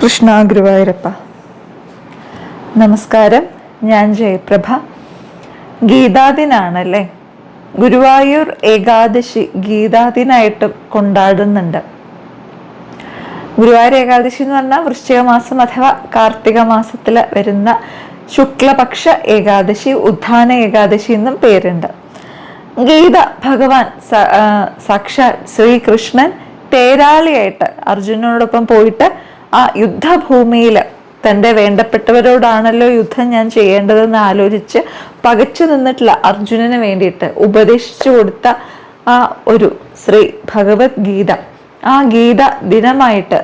കൃഷ്ണ ഗുരുവായൂരപ്പ നമസ്കാരം ഞാൻ ജയപ്രഭ. ഗീതാദിനാണല്ലേ? ഗുരുവായൂർ ഏകാദശി ഗീതാദിനായിട്ട് കൊണ്ടാടുന്നുണ്ട്. ഗുരുവായൂർ ഏകാദശി എന്ന് പറഞ്ഞാൽ വൃശ്ചിക മാസം അഥവാ കാർത്തിക മാസത്തിൽ വരുന്ന ശുക്ലപക്ഷ ഏകാദശി ഉദ്ധാന ഏകാദശി എന്നും പേരുണ്ട്. ഗീത ഭഗവാൻ സാക്ഷാൽ ശ്രീകൃഷ്ണൻ തേരാളിയായിട്ട് അർജുനനോടൊപ്പം പോയിട്ട് ആ യുദ്ധഭൂമിയിൽ തന്റെ വേണ്ടപ്പെട്ടവരോടാണല്ലോ യുദ്ധം ഞാൻ ചെയ്യേണ്ടതെന്ന് ആലോചിച്ച് പകച്ചു നിന്നിട്ടുള്ള അർജുനന് വേണ്ടിയിട്ട് ഉപദേശിച്ചു കൊടുത്ത ആ ഒരു ശ്രീ ഭഗവത്ഗീത. ആ ഗീത ദിനമായിട്ട്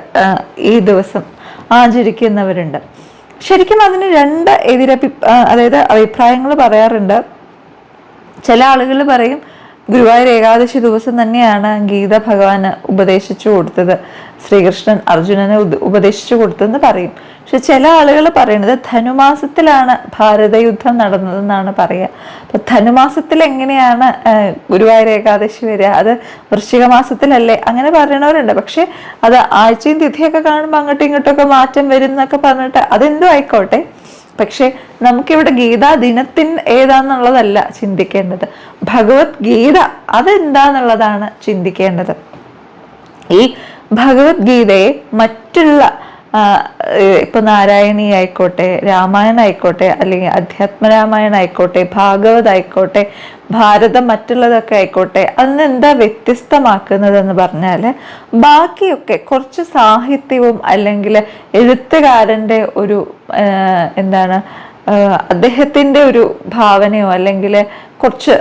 ഈ ദിവസം ആചരിക്കുന്നവരുണ്ട്. ശരിക്കും അതിന് രണ്ട് എതിരഭി അതായത് അഭിപ്രായങ്ങൾ പറയാറുണ്ട്. ചില ആളുകൾ പറയും ഗുരുവായൂർ ഏകാദശി ദിവസം തന്നെയാണ് ഗീത ഭഗവാന് ഉപദേശിച്ചു കൊടുത്തത്. ശ്രീകൃഷ്ണൻ അർജുനനെ ഉപദേശിച്ചു കൊടുത്തതെന്ന് പറയും. പക്ഷെ ചില ആളുകൾ പറയുന്നത് ധനുമാസത്തിലാണ് ഭാരത യുദ്ധം നടന്നതെന്നാണ് പറയുക. അപ്പൊ ധനുമാസത്തിൽ എങ്ങനെയാണ് ഗുരുവായൂർ ഏകാദശി വരിക? അത് വൃശ്ചിക മാസത്തിലല്ലേ? അങ്ങനെ പറയണവരുണ്ട്. പക്ഷെ അത് ആഴ്ചയും തിഥിയൊക്കെ കാണുമ്പോൾ അങ്ങോട്ടും ഇങ്ങോട്ടൊക്കെ മാറ്റം വരും എന്നൊക്കെ പറഞ്ഞിട്ട് അതെന്തോ ആയിക്കോട്ടെ. പക്ഷെ നമുക്കിവിടെ ഗീതാ ദിനത്തിൻ ഏതാന്നുള്ളതല്ല ചിന്തിക്കേണ്ടത്. ഭഗവത്ഗീത അതെന്താന്നുള്ളതാണ് ചിന്തിക്കേണ്ടത്. ഈ ഭഗവത്ഗീതയെ മറ്റുള്ള ഇപ്പൊ നാരായണി ആയിക്കോട്ടെ രാമായണ ആയിക്കോട്ടെ അല്ലെങ്കിൽ അധ്യാത്മരാമായണ ആയിക്കോട്ടെ ഭാഗവത ആയിക്കോട്ടെ ഭാരതം മറ്റുള്ളതൊക്കെ ആയിക്കോട്ടെ അതിന് എന്താ വ്യത്യസ്തമാക്കുന്നതെന്ന് പറഞ്ഞാൽ ബാക്കിയൊക്കെ കുറച്ച് സാഹിത്യവും അല്ലെങ്കിൽ എഴുത്തുകാരന്റെ ഒരു എന്താണ് അദ്ദേഹത്തിന്റെ ഒരു ഭാവനയോ അല്ലെങ്കിൽ കുറച്ച്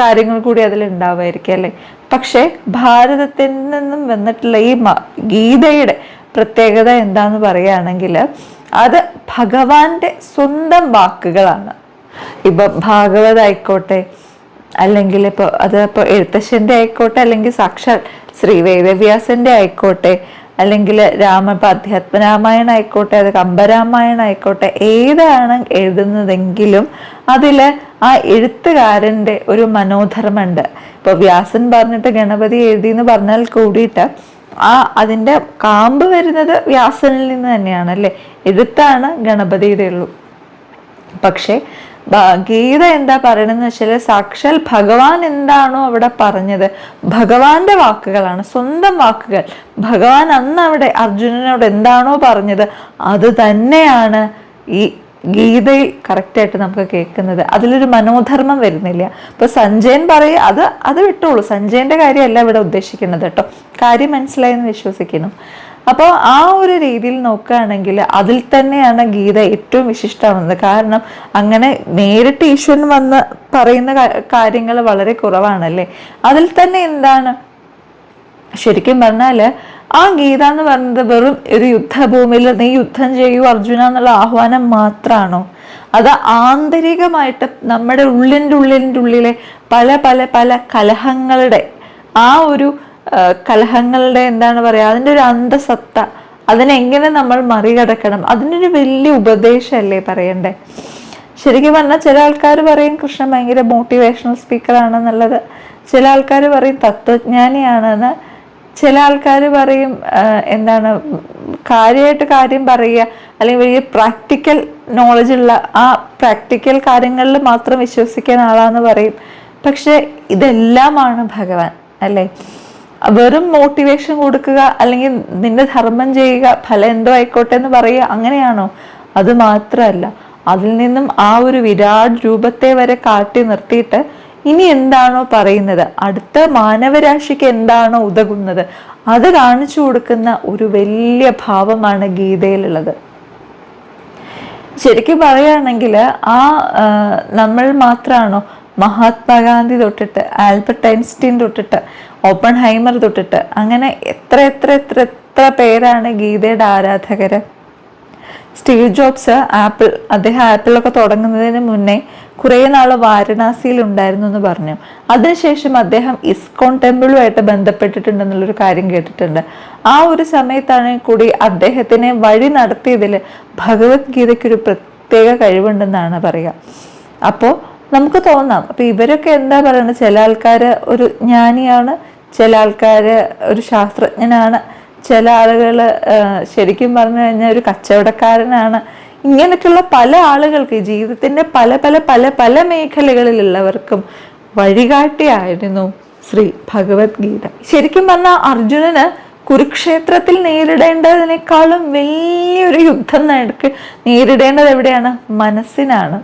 കാര്യങ്ങൾ കൂടി അതിൽ ഉണ്ടാവുമായിരിക്കും അല്ലേ? പക്ഷേ ഭാരതത്തിൽ നിന്നും വന്നിട്ടുള്ള ഈ ഗീതയുടെ പ്രത്യേകത എന്താന്ന് പറയുകയാണെങ്കിൽ അത് ഭഗവാന്റെ സ്വന്തം വാക്കുകളാണ്. ഇപ്പൊ ഭാഗവത ആയിക്കോട്ടെ അല്ലെങ്കിൽ ഇപ്പോൾ അത് ഇപ്പോൾ എഴുത്തശ്ശന്റെ ആയിക്കോട്ടെ അല്ലെങ്കിൽ സാക്ഷാൽ ശ്രീ വേദവ്യാസന്റെ ആയിക്കോട്ടെ അല്ലെങ്കിൽ രാമ ഇപ്പൊ അധ്യാത്മരാമായണം ആയിക്കോട്ടെ അത് കമ്പരാമായണം ആയിക്കോട്ടെ ഏതാണ് എഴുതുന്നതെങ്കിലും അതിൽ ആ എഴുത്തുകാരന്റെ ഒരു മനോധർമ്മമുണ്ട്. ഇപ്പോൾ വ്യാസൻ പറഞ്ഞിട്ട് ഗണപതി എഴുതി എന്ന് പറഞ്ഞാൽ കൂടിയിട്ട് ആ അതിന്റെ കാമ്പ് വരുന്നത് വ്യാസനിൽ നിന്ന് തന്നെയാണ് അല്ലേ? എഴുത്താണ് ഗണപതിയുടെ ഉള്ളൂ പക്ഷേ ഗീത എന്താ പറയണെന്ന് വെച്ചാൽ സാക്ഷാൽ ഭഗവാൻ എന്താണോ അവിടെ പറഞ്ഞത് ഭഗവാന്റെ വാക്കുകളാണ് സ്വന്തം വാക്കുകൾ. ഭഗവാൻ അന്ന് അവിടെ അർജുനനോട് എന്താണോ പറഞ്ഞത് അത് തന്നെയാണ് ഈ ഗീതയിൽ കറക്റ്റായിട്ട് നമുക്ക് കേൾക്കുന്നത്. അതിലൊരു മനോധർമ്മം വരുന്നില്ല. ഇപ്പൊ സഞ്ജയൻ പറയും അത് അത് വിട്ടോളൂ. സഞ്ജയന്റെ കാര്യമല്ല ഇവിടെ ഉദ്ദേശിക്കുന്നത് കേട്ടോ. കാര്യം മനസ്സിലായെന്ന് വിശ്വസിക്കുന്നു. അപ്പോൾ ആ ഒരു രീതിയിൽ നോക്കുകയാണെങ്കിൽ അതിൽ തന്നെയാണ് ഗീത ഏറ്റവും വിശിഷ്ടമാകുന്നത് കാരണം അങ്ങനെ നേരിട്ട് ഈശ്വരൻ വന്ന് പറയുന്ന കാര്യങ്ങൾ വളരെ കുറവാണല്ലേ? അതിൽ തന്നെ എന്താണ്? ശരിക്കും പറഞ്ഞാൽ ആ ഗീത എന്ന് പറയുന്നത് വെറും ഒരു യുദ്ധഭൂമിയിൽ നീ യുദ്ധം ചെയ്യൂ അർജുന എന്നുള്ള ആഹ്വാനം മാത്രമാണോ? അത് ആന്തരികമായിട്ട് നമ്മുടെ ഉള്ളിന്റെ ഉള്ളിന്റെ ഉള്ളിലെ പല പല പല കലഹങ്ങളുടെ ആ ഒരു കലഹങ്ങളുടെ എന്താണ് പറയുക അതിന്റെ ഒരു അന്തസത്ത അതിനെങ്ങനെ നമ്മൾ മറികടക്കണം അതിനൊരു വലിയ ഉപദേശമല്ലേ പറയണ്ടേ? ശരിക്കും പറഞ്ഞാൽ ചില ആൾക്കാർ പറയും കൃഷ്ണൻ ഭയങ്കര മോട്ടിവേഷണൽ സ്പീക്കറാണെന്നുള്ളത് ചില ആൾക്കാർ പറയും തത്വജ്ഞാനിയാണെന്ന്. ചില ആൾക്കാർ പറയും എന്താണ് കാര്യമായിട്ട് കാര്യം പറയുക അല്ലെങ്കിൽ വലിയ പ്രാക്ടിക്കൽ നോളജുള്ള ആ പ്രാക്ടിക്കൽ കാര്യങ്ങളിൽ മാത്രം വിശ്വസിക്കാൻ ആളാന്ന് പറയും. പക്ഷെ ഇതെല്ലാമാണ് ഭഗവാൻ അല്ലേ? വെറും മോട്ടിവേഷൻ കൊടുക്കുക അല്ലെങ്കിൽ നിന്റെ ധർമ്മം ചെയ്യുക ഫലം എന്തോ ആയിക്കോട്ടെ എന്ന് പറയുക അങ്ങനെയാണോ? അത് മാത്രമല്ല. അതിൽ നിന്നും ആ ഒരു വിരാട് രൂപത്തെ വരെ കാട്ടി നിർത്തിയിട്ട് ഇനി എന്താണോ പറയുന്നത്? അടുത്ത മാനവരാശിക്ക് എന്താണോ ഉതകുന്നത്? അത് കാണിച്ചു കൊടുക്കുന്ന ഒരു വലിയ ഭാവമാണ് ഗീതയിലുള്ളത്. ശരിക്കും പറയുകയാണെങ്കിൽ ആ നമ്മൾ മാത്രമാണോ മഹാത്മാഗാന്ധി തൊട്ടിട്ട് ആൽബർട്ട് ഐൻസ്റ്റീൻ തൊട്ടിട്ട് ഓപ്പൺ ഹൈമർ തൊട്ടിട്ട് അങ്ങനെ എത്ര എത്ര എത്ര എത്ര പേരാണ് ഗീതയുടെ ആരാധകർ സ്റ്റീവ് ജോബ്സ് ആപ്പിൾ അദ്ദേഹം ആപ്പിളൊക്കെ തുടങ്ങുന്നതിന് മുന്നേ കുറേ നാൾ വാരണാസിയിൽ ഉണ്ടായിരുന്നു എന്ന് പറഞ്ഞു. അതിനുശേഷം അദ്ദേഹം ഇസ്കോൺ ടെമ്പിളുമായിട്ട് ബന്ധപ്പെട്ടിട്ടുണ്ടെന്നുള്ളൊരു കാര്യം കേട്ടിട്ടുണ്ട്. ആ ഒരു സമയത്താണ് കൂടി അദ്ദേഹത്തിനെ വഴി നടത്തിയതിൽ ഭഗവത്ഗീതയ്ക്കൊരു പ്രത്യേക കഴിവുണ്ടെന്നാണ് പറയുക. അപ്പോൾ നമുക്ക് തോന്നാം. അപ്പൊ ഇവരൊക്കെ എന്താ പറയുന്നത് ചില ആൾക്കാർ ഒരു ജ്ഞാനിയാണ് ചില ആൾക്കാർ ഒരു ശാസ്ത്രജ്ഞനാണ് ചില ആളുകൾ ശരിക്കും പറഞ്ഞു കഴിഞ്ഞാൽ ഒരു കച്ചവടക്കാരനാണ്. ഇങ്ങനെയൊക്കെയുള്ള പല ആളുകൾക്ക് ജീവിതത്തിന്റെ പല പല പല പല മേഖലകളിലുള്ളവർക്കും വഴികാട്ടിയായിരുന്നു ശ്രീ ഭഗവത്ഗീത. ശരിക്കും പറഞ്ഞാൽ അർജുനന് കുരുക്ഷേത്രത്തിൽ നേരിടേണ്ടതിനേക്കാളും വലിയൊരു യുദ്ധം നേരിടേണ്ടത് എവിടെയാണ്? മനസ്സിനാണ്.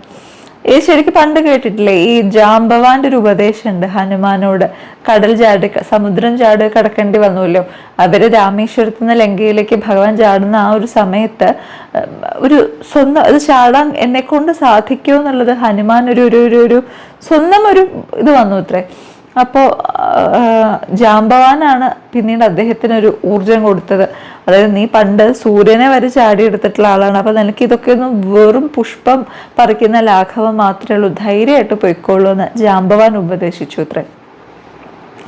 ഈ ശരിക്ക് പണ്ട് കേട്ടിട്ടില്ലേ? ഈ ജാംബവാന്റെ ഒരു ഉപദേശമുണ്ട് ഹനുമാനോട് കടൽ ചാടി സമുദ്രം ചാട് കടക്കേണ്ടി വന്നുവല്ലോ അവർ രാമേശ്വരത്ത് നിന്ന് ലങ്കയിലേക്ക് ഭഗവാൻ ചാടുന്ന ആ ഒരു സമയത്ത് ഒരു സ്വന്തം അത് ചാടാൻ എന്നെ കൊണ്ട് സാധിക്കുമോ എന്നുള്ളത് ഹനുമാൻ ഒരു ഒരു ഒരു സ്വന്തം ഒരു ഇത് വന്നു ഇത്രേ അപ്പോൾ ജാമ്പവാനാണ് പിന്നീട് അദ്ദേഹത്തിന് ഒരു ഊർജം കൊടുത്തത്. അതായത് നീ പണ്ട് സൂര്യനെ വരെ ചാടിയെടുത്തിട്ടുള്ള ആളാണ്. അപ്പോൾ നിനക്ക് ഇതൊക്കെ ഒന്നും വെറും പുഷ്പം പറിക്കുന്ന ലാഘവം മാത്രമേ ഉള്ളൂ. ധൈര്യമായിട്ട് പൊയ്ക്കോളൂ എന്ന് ജാംബവാൻ ഉപദേശിച്ചു അത്രേ.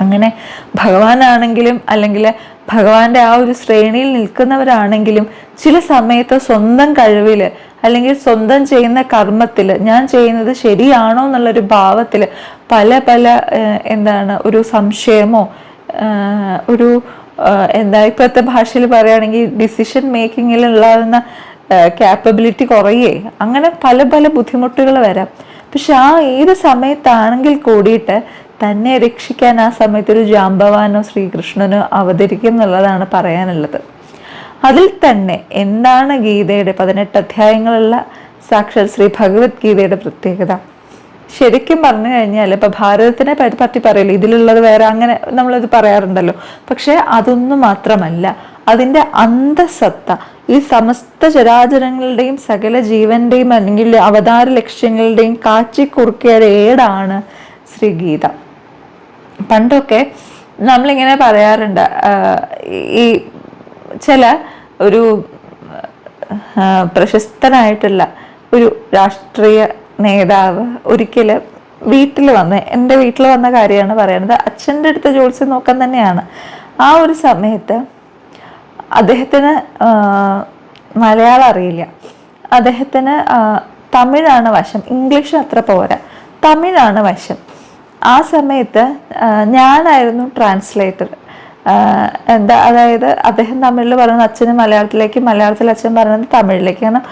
അങ്ങനെ ഭഗവാനാണെങ്കിലും അല്ലെങ്കിൽ ഭഗവാന്റെ ആ ഒരു ശ്രേണിയിൽ നിൽക്കുന്നവരാണെങ്കിലും ചില സമയത്ത് സ്വന്തം കഴിവിൽ അല്ലെങ്കിൽ സ്വന്തം ചെയ്യുന്ന കർമ്മത്തിൽ ഞാൻ ചെയ്യുന്നത് ശരിയാണോ എന്നുള്ളൊരു ഭാവത്തിൽ പല പല എന്താണ് ഒരു സംശയമോ ഒരു എന്താ ഇപ്പോഴത്തെ ഭാഷയിൽ പറയുകയാണെങ്കിൽ ഡിസിഷൻ മേക്കിങ്ങിൽ ഉണ്ടാകുന്ന ക്യാപ്പബിലിറ്റി കുറയേ. അങ്ങനെ പല പല ബുദ്ധിമുട്ടുകൾ വരാം. പക്ഷെ ആ ഏത് സമയത്താണെങ്കിൽ കൂടിയിട്ട് തന്നെ രക്ഷിക്കാൻ ആ സമയത്ത് ഒരു ജാമ്പവാനോ ശ്രീകൃഷ്ണനോ അവതരിക്കും എന്നുള്ളതാണ് പറയാനുള്ളത്. അതിൽ തന്നെ എന്താണ് ഗീതയുടെ പതിനെട്ട് അധ്യായങ്ങളുള്ള സാക്ഷാൽ ശ്രീ ഭഗവത്ഗീതയുടെ പ്രത്യേകത? ശരിക്കും പറഞ്ഞു കഴിഞ്ഞാൽ ഇപ്പൊ ഭാരതത്തിനെ പറ്റി പറയില്ല ഇതിലുള്ളത് വേറെ അങ്ങനെ നമ്മളത് പറയാറുണ്ടല്ലോ. പക്ഷെ അതൊന്നും മാത്രമല്ല അതിന്റെ അന്തസത്ത ഈ സമസ്ത ചരാചരങ്ങളുടെയും സകല ജീവന്റെയും അല്ലെങ്കിൽ അവതാര ലക്ഷ്യങ്ങളുടെയും കാച്ചിക്കുറുക്കിയ ഏടാണ് ശ്രീഗീത. പണ്ടൊക്കെ നമ്മളിങ്ങനെ പറയാറുണ്ട് ഈ ചില ഒരു പ്രശസ്തനായിട്ടുള്ള ഒരു രാഷ്ട്രീയ നേതാവ് ഒരിക്കലും വീട്ടിൽ വന്ന് എന്റെ വീട്ടിൽ വന്ന കാര്യമാണ് പറയുന്നത് അച്ഛന്റെ അടുത്ത് ജോത്സ്യം നോക്കാൻ തന്നെയാണ്. ആ ഒരു സമയത്ത് അദ്ദേഹത്തിന് മലയാളം അറിയില്ല. അദ്ദേഹത്തിന് തമിഴാണ് വശം ഇംഗ്ലീഷ് അത്ര പോരാ. തമിഴാണ് വശം. ആ സമയത്ത് ഞാനായിരുന്നു ട്രാൻസ്ലേറ്റർ എന്താ അതായത് അദ്ദേഹം തമിഴിൽ പറയുന്നത് അച്ഛന് മലയാളത്തിലേക്ക് മലയാളത്തിൽ അച്ഛൻ പറയുന്നത് തമിഴിലേക്ക് കാരണം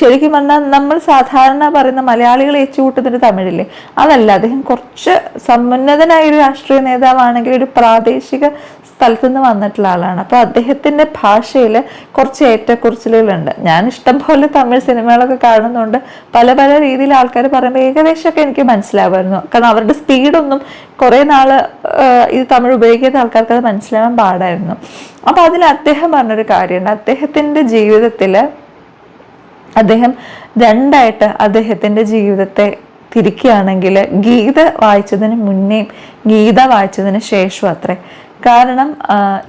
ശരിക്കും പറഞ്ഞാൽ നമ്മൾ സാധാരണ പറയുന്ന മലയാളികൾ ഏച്ചുകൂട്ടുന്നൊരു തമിഴില്ലേ അതല്ല അദ്ദേഹം കുറച്ച് സമുന്നതനായ ഒരു രാഷ്ട്രീയ നേതാവാണെങ്കിൽ ഒരു പ്രാദേശിക സ്ഥലത്തു നിന്ന് വന്നിട്ടുള്ള ആളാണ്. അപ്പോൾ അദ്ദേഹത്തിന്റെ ഭാഷയിൽ കുറച്ച് ഏറ്റക്കുറിച്ചിലുകളുണ്ട്. ഞാൻ ഇഷ്ടം പോലെ തമിഴ് സിനിമകളൊക്കെ കാണുന്നുണ്ട്. പല പല രീതിയിൽ ആൾക്കാർ പറയുമ്പോൾ ഏകദേശമൊക്കെ എനിക്ക് മനസ്സിലാവുമായിരുന്നു. കാരണം അവരുടെ സ്പീഡൊന്നും കുറേ നാൾ ഇത് തമിഴ് ഉപയോഗിക്കുന്ന ആൾക്കാർക്ക് അത് മനസ്സിലാവാൻ പാടായിരുന്നു. അപ്പോൾ അതിൽ അദ്ദേഹം പറഞ്ഞൊരു കാര്യമുണ്ട്. അദ്ദേഹത്തിന്റെ ജീവിതത്തിൽ അദ്ദേഹം രണ്ടായിട്ട് അദ്ദേഹത്തിന്റെ ജീവിതത്തെ തിരിക്കുകയാണെങ്കിൽ ഗീത വായിച്ചതിന് മുന്നേയും ഗീത വായിച്ചതിന് ശേഷവും അത്രേ കാരണം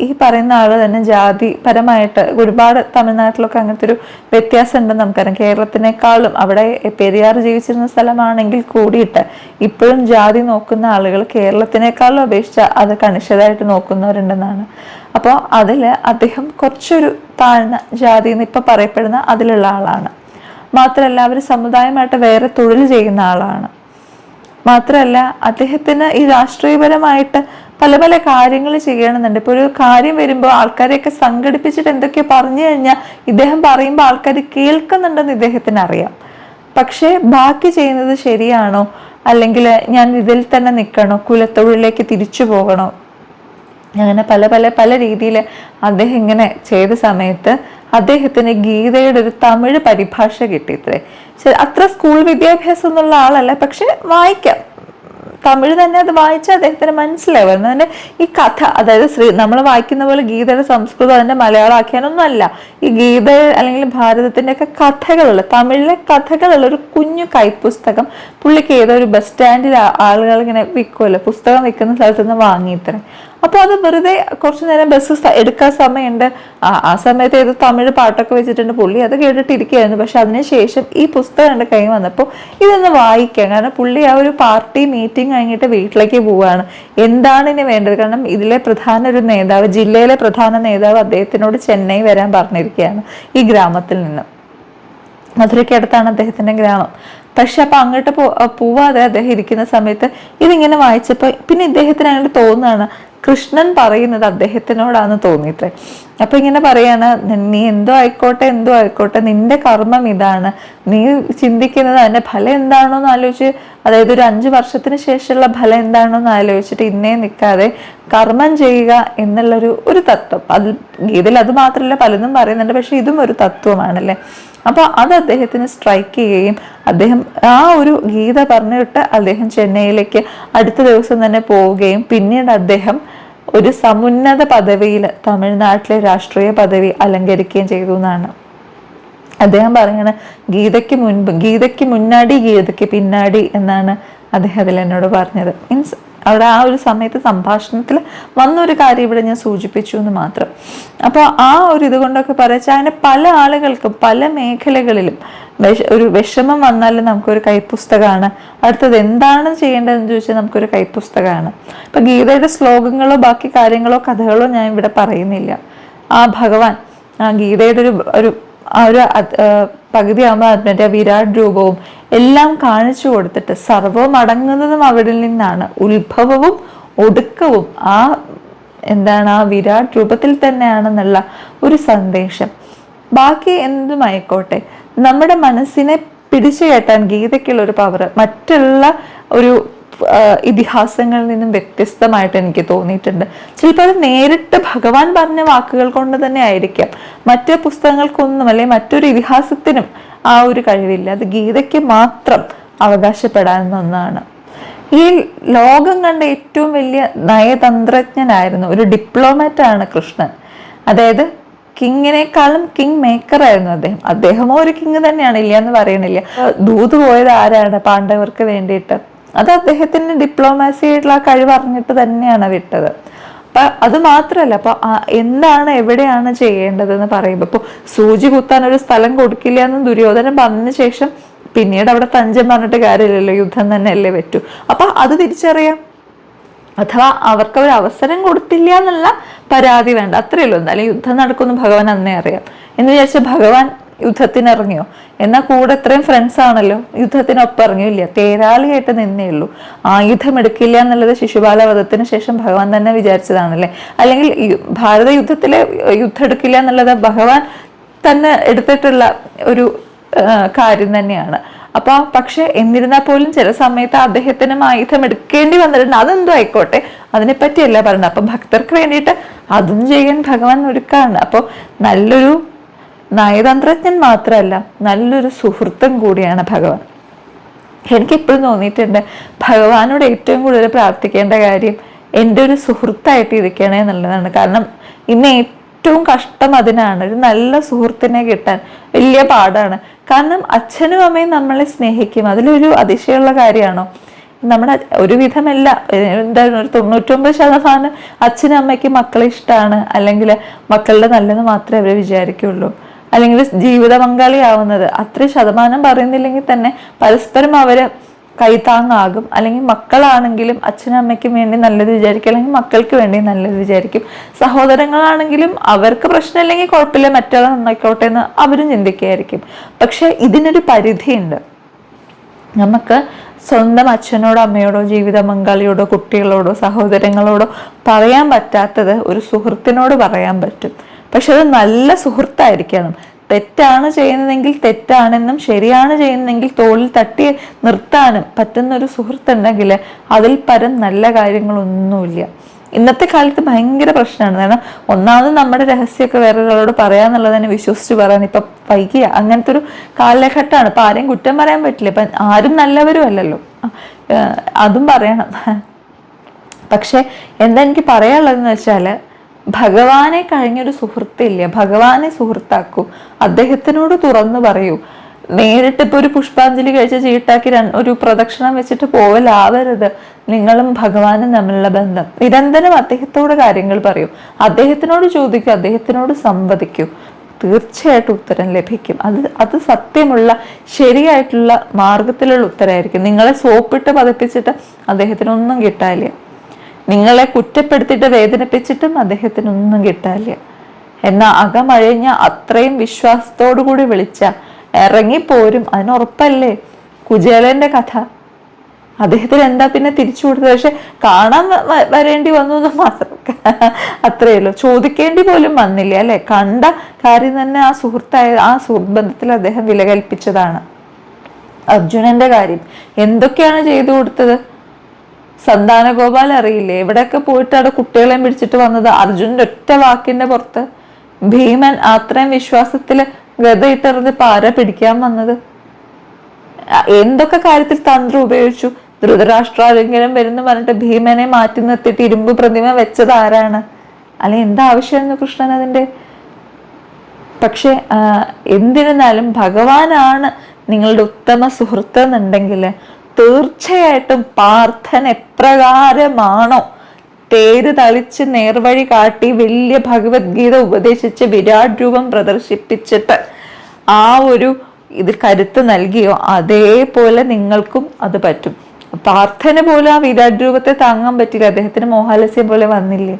ഈ പറയുന്ന ആൾ തന്നെ ജാതി പരമായിട്ട് ഒരുപാട് തമിഴ്നാട്ടിലൊക്കെ അങ്ങനത്തെ ഒരു വ്യത്യാസം ഉണ്ടെന്ന് നമുക്കറിയാം. കേരളത്തിനേക്കാളും അവിടെ പെരിയാർ ജീവിച്ചിരുന്ന സ്ഥലമാണെങ്കിൽ കൂടിയിട്ട് ഇപ്പോഴും ജാതി നോക്കുന്ന ആളുകൾ കേരളത്തിനേക്കാളും അപേക്ഷിച്ച് അത് കണിശതായിട്ട് നോക്കുന്നവരുണ്ടെന്നാണ്. അപ്പോൾ അതിൽ അദ്ദേഹം കുറച്ചൊരു താഴ്ന്ന ജാതി എന്ന് ഇപ്പം പറയപ്പെടുന്ന അതിലുള്ള ആളാണ്. മാത്രമല്ല അവർ സമുദായമായിട്ട് വേറെ തൊഴിൽ ചെയ്യുന്ന ആളാണ്. മാത്രമല്ല അദ്ദേഹത്തിന് ഈ രാഷ്ട്രീയപരമായിട്ട് പല പല കാര്യങ്ങൾ ചെയ്യണമെന്നുണ്ട്. ഇപ്പോൾ ഒരു കാര്യം വരുമ്പോൾ ആൾക്കാരെയൊക്കെ സംഘടിപ്പിച്ചിട്ട് എന്തൊക്കെ പറഞ്ഞു കഴിഞ്ഞാൽ ഇദ്ദേഹം പറയുമ്പോൾ ആൾക്കാർ കേൾക്കുന്നുണ്ടെന്ന് ഇദ്ദേഹത്തിന് അറിയാം പക്ഷേ ബാക്കി ചെയ്യുന്നത് ശരിയാണോ? അല്ലെങ്കിൽ ഞാൻ ഇതിൽ തന്നെ നിൽക്കണോ? കുലത്തൊഴിലേക്ക് തിരിച്ചു പോകണോ? അങ്ങനെ പല പല പല രീതിയിൽ അദ്ദേഹം ഇങ്ങനെ ചെയ്ത സമയത്ത് അദ്ദേഹത്തിന് ഗീതയുടെ ഒരു തമിഴ് പരിഭാഷ കിട്ടിയത്രേ അത്ര സ്കൂൾ വിദ്യാഭ്യാസം എന്നുള്ള ആളല്ല. പക്ഷെ വായിക്കാം. തമിഴ് തന്നെ അത് വായിച്ചാൽ അദ്ദേഹത്തിന് മനസ്സിലാവുന്നു തന്നെ ഈ കഥ അതായത് ശ്രീ നമ്മൾ വായിക്കുന്ന പോലെ ഗീതയുടെ സംസ്കൃതം അതിന്റെ മലയാളം ആക്കിയാനൊന്നും അല്ല ഈ ഗീത അല്ലെങ്കിൽ ഭാരതത്തിന്റെ ഒക്കെ കഥകളുള്ള തമിഴിലെ കഥകളുള്ള ഒരു കുഞ്ഞു കൈപ്പുസ്തകം പുള്ളിക്ക് ഏതോ ഒരു ബസ് സ്റ്റാൻഡിൽ ആളുകൾ ഇങ്ങനെ വിൽക്കുമല്ലോ പുസ്തകം വിൽക്കുന്ന സ്ഥലത്ത് നിന്ന് വാങ്ങിയിത്രേ അപ്പോൾ അത് വെറുതെ കുറച്ച് നേരം ബസ് എടുക്കാൻ സമയമുണ്ട്. ആ സമയത്ത് ഏത് തമിഴ് പാട്ടൊക്കെ വെച്ചിട്ടുണ്ട്. പുള്ളി അത് കേട്ടിട്ടിരിക്കുകയായിരുന്നു. പക്ഷെ അതിനുശേഷം ഈ പുസ്തകം എന്റെ കൈ വന്നപ്പോൾ ഇതൊന്ന് വായിക്കാം. കാരണം പുള്ളി ആ ഒരു പാർട്ടി മീറ്റിംഗ് കഴിഞ്ഞിട്ട് വീട്ടിലേക്ക് പോവുകയാണ്. എന്താണ് ഇനി വേണ്ടത്? കാരണം ഇതിലെ പ്രധാന ഒരു നേതാവ് ജില്ലയിലെ പ്രധാന നേതാവ് അദ്ദേഹത്തിനോട് ചെന്നൈ വരാൻ പറഞ്ഞിരിക്കുകയാണ് ഈ ഗ്രാമത്തിൽ നിന്ന്. മധുരയ്ക്കടുത്താണ് അദ്ദേഹത്തിന്റെ ഗ്രാമം. പക്ഷെ അപ്പൊ അങ്ങോട്ട് പോവാതെ അദ്ദേഹം ഇരിക്കുന്ന സമയത്ത് ഇതിങ്ങനെ വായിച്ചപ്പോൾ പിന്നെ ഇദ്ദേഹത്തിന് അങ്ങോട്ട് തോന്നുകയാണ് കൃഷ്ണൻ പറയുന്നത് അദ്ദേഹത്തിനോടാന്ന് തോന്നിയിട്ട്. അപ്പൊ ഇങ്ങനെ പറയാണ് നീ എന്തോ ആയിക്കോട്ടെ എന്തോ ആയിക്കോട്ടെ നിന്റെ കർമ്മം ഇതാണ്. നീ ചിന്തിക്കുന്നത് അതിന്റെ ഫലം എന്താണോ എന്ന് ആലോചിച്ച് അതായത് ഒരു അഞ്ചു വർഷത്തിന് ശേഷമുള്ള ഫലം എന്താണോ എന്ന് ആലോചിച്ചിട്ട് ഇന്നേ നിൽക്കാതെ കർമ്മം ചെയ്യുക എന്നുള്ളൊരു ഒരു തത്വം. അത് ഗീതയിൽ അത് മാത്രമല്ല പലതും പറയുന്നുണ്ട് പക്ഷെ ഇതും ഒരു തത്വമാണല്ലേ? അപ്പോൾ അത് അദ്ദേഹത്തിന് സ്ട്രൈക്ക് ചെയ്യുകയും അദ്ദേഹം ആ ഒരു ഗീത പറഞ്ഞിട്ട് അദ്ദേഹം ചെന്നൈയിലേക്ക് അടുത്ത ദിവസം തന്നെ പോവുകയും പിന്നീട് അദ്ദേഹം ഒരു സമുന്നത പദവിയിൽ തമിഴ്നാട്ടിലെ രാഷ്ട്രീയ പദവി അലങ്കരിക്കുകയും ചെയ്തു എന്നാണ്. അദ്ദേഹം പറയാണ് ഗീതയ്ക്ക് മുൻപ് ഗീതയ്ക്ക് മുന്നാടി ഗീതയ്ക്ക് പിന്നാടി എന്നാണ് അദ്ദേഹം അതിൽ എന്നോട് പറഞ്ഞത്. മീൻസ് അവിടെ ആ ഒരു സമയത്ത് സംഭാഷണത്തിൽ വന്നൊരു കാര്യം ഇവിടെ ഞാൻ സൂചിപ്പിച്ചു എന്ന് മാത്രം. അപ്പോൾ ആ ഒരു ഇതുകൊണ്ടൊക്കെ പറയച്ചാൽ അങ്ങനെ പല ആളുകൾക്കും പല മേഖലകളിലും വിഷ ഒരു വിഷമം വന്നാലും നമുക്കൊരു കൈപ്പുസ്തകമാണ്. അടുത്തത് എന്താണ് ചെയ്യേണ്ടതെന്ന് ചോദിച്ചാൽ നമുക്കൊരു കൈപ്പുസ്തകമാണ്. ഇപ്പം ഗീതയുടെ ശ്ലോകങ്ങളോ ബാക്കി കാര്യങ്ങളോ കഥകളോ ഞാൻ ഇവിടെ പറയുന്നില്ല. ആ ഭഗവാൻ ഗീതയുടെ ഒരു ഒരു ആ ഒരു പകുതിയാകുമ്പോൾ അതിന്റെ വിരാട് രൂപവും എല്ലാം കാണിച്ചു കൊടുത്തിട്ട് സർവം അടങ്ങുന്നതും അവിടെ നിന്നാണ്. ഉത്ഭവവും ഒടുക്കവും ആ എന്താണ് ആ വിരാട് രൂപത്തിൽ തന്നെയാണെന്നുള്ള ഒരു സന്ദേശം. ബാക്കി എന്തുമായിക്കോട്ടെ നമ്മുടെ മനസ്സിനെ പിടിച്ചു കേട്ടാൻ ഗീതയ്ക്കുള്ള ഒരു പവർ മറ്റുള്ള ഒരു ഇതിഹാസങ്ങളിൽ നിന്നും വ്യത്യസ്തമായിട്ട് എനിക്ക് തോന്നിയിട്ടുണ്ട്. ചിലപ്പോൾ അത് നേരിട്ട് ഭഗവാൻ പറഞ്ഞ വാക്കുകൾ കൊണ്ട് തന്നെ ആയിരിക്കാം. മറ്റു പുസ്തകങ്ങൾക്കൊന്നും അല്ലെ മറ്റൊരു ഇതിഹാസത്തിനും ആ ഒരു കഴിവില്ല. അത് ഗീതയ്ക്ക് മാത്രം അവകാശപ്പെടാവുന്ന ഒന്നാണ്. ഈ ലോകം കണ്ട ഏറ്റവും വലിയ നയതന്ത്രജ്ഞനായിരുന്നു ഒരു ഡിപ്ലോമാറ്റ് ആണ് കൃഷ്ണൻ. അതായത് കിങ്ങിനേക്കാളും കിങ് മേക്കർ ആയിരുന്നു അദ്ദേഹം. അദ്ദേഹമോ ഒരു കിങ് തന്നെയാണ് ഇല്ല എന്ന് പറയണില്ല. ദൂത് പോയത് ആരാണ്? പാണ്ഡവർക്ക് വേണ്ടിയിട്ട്. അത് അദ്ദേഹത്തിന്റെ ഡിപ്ലോമാസി ആയിട്ടുള്ള ആ കഴിവ് അറിഞ്ഞിട്ട് തന്നെയാണ് വിട്ടത്. അപ്പൊ അത് മാത്രല്ല അപ്പൊ എന്താണ് എവിടെയാണ് ചെയ്യേണ്ടതെന്ന് പറയുമ്പോൾ ഇപ്പൊ സൂചി കുത്താൻ ഒരു സ്ഥലം കൊടുക്കില്ല എന്ന് ദുര്യോധനൻ പറഞ്ഞ ശേഷം പിന്നീട് അവിടെ തഞ്ചം പറഞ്ഞിട്ട് കാര്യമില്ലല്ലോ യുദ്ധം തന്നെ അല്ലേ പറ്റൂ. അപ്പൊ അത് തിരിച്ചറിയാം. അഥവാ അവർക്ക് ഒരു അവസരം കൊടുത്തില്ല എന്നുള്ള പരാതി വേണ്ട അത്രയേ എന്തായാലും യുദ്ധം നടക്കുമെന്ന് ഭഗവാൻ അന്നേ അറിയാം. എന്ന് വിചാരിച്ച ഭഗവാൻ യുദ്ധത്തിന് ഇറങ്ങിയോ എന്നാൽ കൂടെ ഇത്രയും ഫ്രണ്ട്സ് ആണല്ലോ. യുദ്ധത്തിനൊപ്പം ഇറങ്ങിയില്ല. തേരാളിയായിട്ട് നിന്നേ ഉള്ളൂ. ആയുധം എടുക്കില്ല എന്നുള്ളത് ശിശുപാലവധത്തിന് ശേഷം ഭഗവാൻ തന്നെ വിചാരിച്ചതാണല്ലേ? അല്ലെങ്കിൽ ഭാരത യുദ്ധത്തിലെ യുദ്ധം എടുക്കില്ല എന്നുള്ളത് ഭഗവാൻ തന്നെ എടുത്തിട്ടുള്ള ഒരു കാര്യം തന്നെയാണ്. അപ്പൊ പക്ഷെ എന്നിരുന്നാൽ പോലും ചില സമയത്ത് അദ്ദേഹത്തിനും ആയുധം എടുക്കേണ്ടി വന്നിട്ടുണ്ട്. അതെന്തോ ആയിക്കോട്ടെ. അതിനെപ്പറ്റിയല്ല പറയുന്നത് അപ്പൊ ഭക്തർക്ക് വേണ്ടിയിട്ട് അതും ചെയ്യാൻ ഭഗവാൻ ഒരുക്കാണ്. അപ്പോൾ നല്ലൊരു നയതന്ത്രജ്ഞൻ മാത്രമല്ല നല്ലൊരു സുഹൃത്തും കൂടിയാണ് ഭഗവാൻ. എനിക്ക് ഇപ്പോഴും തോന്നിയിട്ടുണ്ട് ഭഗവാനോട് ഏറ്റവും കൂടുതൽ പ്രാർത്ഥിക്കേണ്ട കാര്യം എന്റെ ഒരു സുഹൃത്തായിട്ട് ഇരിക്കണേ എന്നുള്ളതാണ്. കാരണം ഇന്ന് ഏറ്റവും കഷ്ടം അതിനാണ്. ഒരു നല്ല സുഹൃത്തിനെ കിട്ടാൻ വലിയ പാടാണ്. കാരണം അച്ഛനും അമ്മയും നമ്മളെ സ്നേഹിക്കും. അതിലൊരു അതിശയമുള്ള കാര്യമാണോ? നമ്മുടെ ഒരുവിധമല്ല. എന്താണ് ഒരു തൊണ്ണൂറ്റൊമ്പത് ശതമാനം അച്ഛനും അമ്മയ്ക്ക് മക്കളെ ഇഷ്ടമാണ് അല്ലെങ്കിൽ മക്കളുടെ നല്ലത് മാത്രമേ അവർ വിചാരിക്കുള്ളൂ. അല്ലെങ്കിൽ ജീവിത പങ്കാളിയാവുന്നത്. അത്ര ശതമാനം പറയുന്നില്ലെങ്കിൽ തന്നെ പരസ്പരം അവർ കൈത്താങ്ങാകും അല്ലെങ്കിൽ മക്കളാണെങ്കിലും അച്ഛനും അമ്മയ്ക്കും വേണ്ടി നല്ലത് വിചാരിക്കും. അല്ലെങ്കിൽ മക്കൾക്ക് വേണ്ടി നല്ലത് വിചാരിക്കും. സഹോദരങ്ങളാണെങ്കിലും അവർക്ക് പ്രശ്നമില്ലെങ്കിൽ കുഴപ്പമില്ല. മറ്റൊരാൾ നന്നായിക്കോട്ടെ എന്ന് അവരും ചിന്തിക്കുകയായിരിക്കും. പക്ഷെ ഇതിനൊരു പരിധിയുണ്ട്. നമുക്ക് സ്വന്തം അച്ഛനോടോ അമ്മയോടോ ജീവിത പങ്കാളിയോടോ കുട്ടികളോടോ സഹോദരങ്ങളോടോ പറയാൻ പറ്റാത്തത് ഒരു സുഹൃത്തിനോട് പറയാൻ പറ്റും. പക്ഷെ അത് നല്ല സുഹൃത്തായിരിക്കണം. തെറ്റാണ് ചെയ്യുന്നതെങ്കിൽ തെറ്റാണെന്നും ശരിയാണ് ചെയ്യുന്നതെങ്കിൽ തോളിൽ തട്ടി നിർത്താനും പറ്റുന്ന ഒരു സുഹൃത്തുണ്ടെങ്കിൽ അതിൽ പരം നല്ല കാര്യങ്ങളൊന്നുമില്ല. ഇന്നത്തെ കാലത്ത് ഭയങ്കര പ്രശ്നമാണ്. കാരണം ഒന്നാമത് നമ്മുടെ രഹസ്യമൊക്കെ വേറൊരാളോട് പറയാന്നുള്ളത് തന്നെ വിശ്വസിച്ച് പറയാൻ ഇപ്പൊ വൈകിയ. അങ്ങനത്തെ ഒരു കാലഘട്ടമാണ്. ഇപ്പൊ ആരെയും കുറ്റം പറയാൻ പറ്റില്ല. ഇപ്പൊ ആരും നല്ലവരും അല്ലല്ലോ. അതും പറയണം. പക്ഷേ എന്താ എനിക്ക് പറയാനുള്ളതെന്ന് വെച്ചാൽ ഭഗവാനെ കഴിഞ്ഞൊരു സുഹൃത്തില്ല? ഭഗവാനെ സുഹൃത്താക്കൂ. അദ്ദേഹത്തിനോട് തുറന്നു പറയൂ. നേരിട്ട് ഇപ്പൊ ഒരു പുഷ്പാഞ്ജലി കഴിച്ച് ചീട്ടാക്കി ഒരു പ്രദക്ഷിണം വെച്ചിട്ട് പോവലാവരുത്. നിങ്ങളും ഭഗവാനും തമ്മിലുള്ള ബന്ധം. നിരന്തരം അദ്ദേഹത്തോട് കാര്യങ്ങൾ പറയൂ. അദ്ദേഹത്തിനോട് ചോദിക്കൂ അദ്ദേഹത്തിനോട് സംവദിക്കൂ. തീർച്ചയായിട്ടും ഉത്തരം ലഭിക്കും. അത് അത് സത്യമുള്ള ശരിയായിട്ടുള്ള മാർഗത്തിലുള്ള ഉത്തരമായിരിക്കും നിങ്ങളെ സോപ്പിട്ട് പതിപ്പിച്ചിട്ട് അദ്ദേഹത്തിനൊന്നും കിട്ടാനില്ല. നിങ്ങളെ കുറ്റപ്പെടുത്തിയിട്ട് വേദനിപ്പിച്ചിട്ടും അദ്ദേഹത്തിനൊന്നും കിട്ടാനില്ല. എന്നാൽ അകമഴിഞ്ഞ അത്രയും വിശ്വാസത്തോടു കൂടി വിളിച്ച ഇറങ്ങിപ്പോരും അതിനുറപ്പല്ലേ? കുചേലന്റെ കഥ. അദ്ദേഹത്തിന് എന്താ പിന്നെ തിരിച്ചു കൊടുത്തത്? പക്ഷെ കാണാൻ വരേണ്ടി വന്നു എന്ന് മാത്രം അത്രയേ ഉള്ളൂ. ചോദിക്കേണ്ടി പോലും വന്നില്ല അല്ലെ? കണ്ട കാര്യം തന്നെ ആ സുഹൃത്തായ ആ സുഹൃത്ത് ബന്ധത്തിൽ അദ്ദേഹം വില കൽപ്പിച്ചതാണ് അർജുനന്റെ കാര്യം. എന്തൊക്കെയാണ് ചെയ്തു കൊടുത്തത്? സന്താന ഗോപാൽ അറിയില്ലേ? എവിടെയൊക്കെ പോയിട്ട് അവിടെ കുട്ടികളെ പിടിച്ചിട്ട് വന്നത്? അർജുനന്റെ ഒറ്റ വാക്കിന്റെ പുറത്ത് ഭീമൻ അത്രയും വിശ്വാസത്തിൽ ഗതയിട്ടെറിഞ്ഞ് പാര പിടിക്കാൻ വന്നത്? എന്തൊക്കെ കാര്യത്തിൽ തന്ത്രം ഉപയോഗിച്ചു? ധൃതരാഷ്ട്രാരെങ്കിലും വരുന്ന പറഞ്ഞിട്ട് ഭീമനെ മാറ്റി നിർത്തിയിട്ട് ഇരുമ്പ് പ്രതിമ വെച്ചത് ആരാണ്? അല്ലെ എന്താവശ്യമായിരുന്നു കൃഷ്ണൻ അതിന്റെ പക്ഷെ എന്തിരുന്നാലും ഭഗവാനാണ് നിങ്ങളുടെ ഉത്തമ സുഹൃത്ത് എന്നുണ്ടെങ്കിൽ തീർച്ചയായിട്ടും പാർത്ഥൻ എപ്രകാരമാണോ? തേര് തളിച്ച് നേർവഴി കാട്ടി വലിയ ഭഗവത്ഗീത ഉപദേശിച്ച് വിരാട് രൂപം പ്രദർശിപ്പിച്ചിട്ട് ആ ഒരു ഇത് കരുത്ത് നൽകിയോ? അതേപോലെ നിങ്ങൾക്കും അത് പറ്റും. പാർത്ഥന് പോലും ആ വിരാട് രൂപത്തെ താങ്ങാൻ പറ്റില്ല. അദ്ദേഹത്തിന് മോഹാലസ്യം പോലെ വന്നില്ലേ?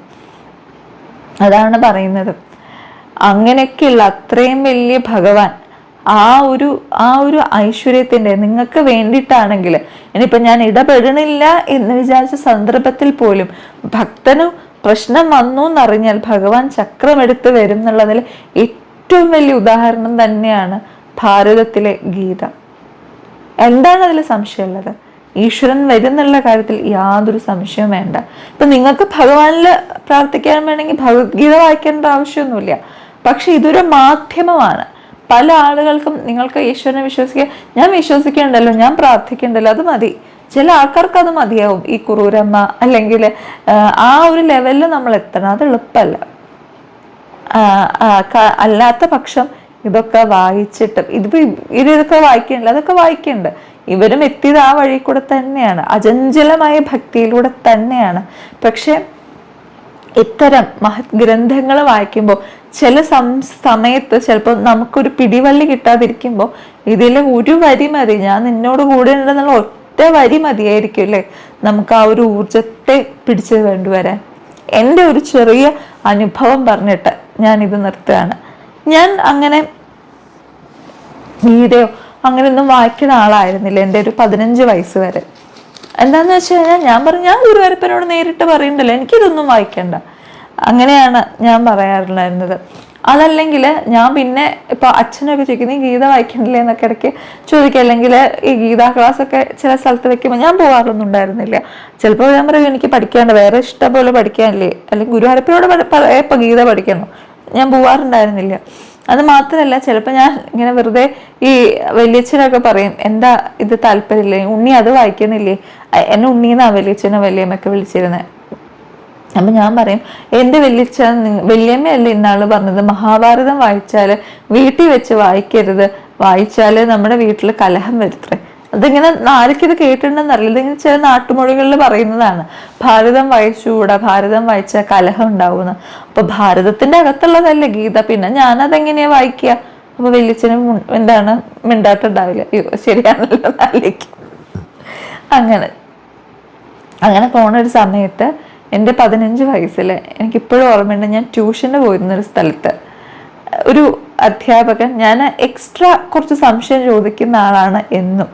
അതാണ് പറയുന്നത്. അങ്ങനെയൊക്കെയുള്ള അത്രയും വലിയ ഭഗവാൻ ആ ഒരു ആ ഒരു ഐശ്വര്യത്തിന്റെ നിങ്ങൾക്ക് വേണ്ടിയിട്ടാണെങ്കിൽ ഇനിയിപ്പോൾ ഞാൻ ഇടപെടണില്ല എന്ന് വിചാരിച്ച സന്ദർഭത്തിൽ പോലും ഭക്തനു പ്രശ്നം വന്നു എന്നറിഞ്ഞാൽ ഭഗവാൻ ചക്രമെടുത്ത് വരും എന്നുള്ളതിൽ ഏറ്റവും വലിയ ഉദാഹരണം തന്നെയാണ് ഭാരതത്തിലെ ഗീത. എന്താണ് അതിൽ സംശയമുള്ളത്? ഈശ്വരൻ വരുന്നുള്ള കാര്യത്തിൽ യാതൊരു സംശയവും വേണ്ട. ഇപ്പൊ നിങ്ങൾക്ക് ഭഗവാനിൽ പ്രാർത്ഥിക്കാൻ വേണമെങ്കിൽ ഭഗവത്ഗീത വായിക്കേണ്ട ആവശ്യമൊന്നുമില്ല. പക്ഷെ ഇതൊരു മാധ്യമമാണ്. പല ആളുകൾക്കും നിങ്ങൾക്ക് ഈശ്വരനെ വിശ്വസിക്കുക ഞാൻ വിശ്വസിക്കണ്ടല്ലോ ഞാൻ പ്രാർത്ഥിക്കണ്ടല്ലോ അത് മതി. ചില ആൾക്കാർക്ക് അത് മതിയാവും. ഈ കുറൂരമ്മ അല്ലെങ്കിൽ ആ ഒരു ലെവലിൽ നമ്മൾ എത്തണം. അത് എളുപ്പമല്ല. അല്ലാത്ത പക്ഷം ഇതൊക്കെ വായിച്ചിട്ട് ഇതിപ്പോ ഇതൊക്കെ വായിക്കണില്ല അതൊക്കെ വായിക്കണ്ട് ഇവരും എത്തിയത് ആ വഴി കൂടെ തന്നെയാണ്. അചഞ്ചലമായ ഭക്തിയിലൂടെ തന്നെയാണ്. പക്ഷെ ഇത്തരം മഹത് ഗ്രന്ഥങ്ങൾ വായിക്കുമ്പോൾ ചില സം സമയത്ത് ചിലപ്പോൾ നമുക്കൊരു പിടിവള്ളി കിട്ടാതിരിക്കുമ്പോൾ ഇതിൽ ഒരു വരി മതി ഞാൻ നിന്നോട് കൂടെ ഉണ്ടെന്നുള്ള ഒറ്റ വരി മതിയായിരിക്കും അല്ലേ? നമുക്ക് ആ ഒരു ഊർജത്തെ പിടിച്ചു വേണ്ടിവരാൻ എന്റെ ഒരു ചെറിയ അനുഭവം പറഞ്ഞിട്ട് ഞാൻ ഇത് നിർത്തുകയാണ്. ഞാൻ അങ്ങനെ ഗീതയോ അങ്ങനെയൊന്നും വായിക്കുന്ന ആളായിരുന്നില്ല എന്റെ ഒരു പതിനഞ്ച് വയസ്സ് വരെ. എന്താന്ന് വെച്ച് കഴിഞ്ഞാൽ ഞാൻ പറഞ്ഞു ഞാൻ ഗുരുവരപ്പനോട് നേരിട്ട് പറയണ്ടല്ലോ എനിക്കിതൊന്നും വായിക്കണ്ട. അങ്ങനെയാണ് ഞാൻ പറയാറുണ്ടായിരുന്നത്. അതല്ലെങ്കിൽ ഞാൻ പിന്നെ ഇപ്പൊ അച്ഛനൊക്കെ ചോദിക്കുന്നത് ഈ ഗീത വായിക്കണില്ലേ? എന്നൊക്കെ ഇടയ്ക്ക് ചോദിക്കുക അല്ലെങ്കിൽ ഈ ഗീതാ ക്ലാസ് ഒക്കെ ചില സ്ഥലത്ത് വെക്കുമ്പോൾ ഞാൻ പോകാറൊന്നും ഉണ്ടായിരുന്നില്ല. ചിലപ്പോൾ ഞാൻ പറയും എനിക്ക് പഠിക്കാണ്ട് വേറെ ഇഷ്ടം പോലെ പഠിക്കാനില്ലേ? അല്ലെങ്കിൽ ഗുരുവായൂരപ്പനോട് ഇപ്പൊ ഗീത പഠിക്കണം. ഞാൻ പോവാറുണ്ടായിരുന്നില്ല. അത് മാത്രമല്ല ചിലപ്പോൾ ഞാൻ ഇങ്ങനെ വെറുതെ ഈ വലിയച്ഛനൊക്കെ പറയും എന്താ ഇത് താല്പര്യമില്ലേ? ഉണ്ണി അത് വായിക്കുന്നില്ലേ? എന്നെ ഉണ്ണീന്നാ വലിയച്ഛനെ വലിയമ്മയൊക്കെ വിളിച്ചിരുന്നത് അപ്പൊ ഞാൻ പറയും എന്റെ വല്യച്ഛ വലിയമ്മയല്ല ഇന്നാൾ പറഞ്ഞത്? മഹാഭാരതം വായിച്ചാൽ വീട്ടിൽ വെച്ച് വായിക്കരുത്. വായിച്ചാൽ നമ്മുടെ വീട്ടിൽ കലഹം വരുത്രേ അതിങ്ങനെ ആർക്കിത് കേട്ടിട്ടുണ്ടെന്ന് അറിയില്ല. ഇതിങ്ങനെ ചില നാട്ടുമൊഴികളിൽ പറയുന്നതാണ്. ഭാരതം വായിച്ചുകൂടാ? ഭാരതം വായിച്ചാൽ കലഹം ഉണ്ടാവുമെന്ന് അപ്പൊ ഭാരതത്തിന്റെ അകത്തുള്ളതല്ലേ ഗീത? പിന്നെ ഞാനതെങ്ങനെയാ വായിക്കുക? അപ്പൊ വലിയച്ഛനും എന്താണ് മിണ്ടാട്ടുണ്ടാവില്ല. അയ്യോ ശരിയാണല്ലോ അങ്ങനെ. അങ്ങനെ പോണ ഒരു സമയത്ത് എന്റെ പതിനഞ്ച് വയസ്സിൽ എനിക്കിപ്പോഴും ഓർമ്മയുണ്ട് ഞാൻ ട്യൂഷന് പോയിരുന്ന ഒരു സ്ഥലത്ത്. ഒരു അധ്യാപകൻ ഞാൻ എക്സ്ട്രാ കുറച്ച് സംശയം ചോദിക്കുന്ന ആളാണ് എന്നും.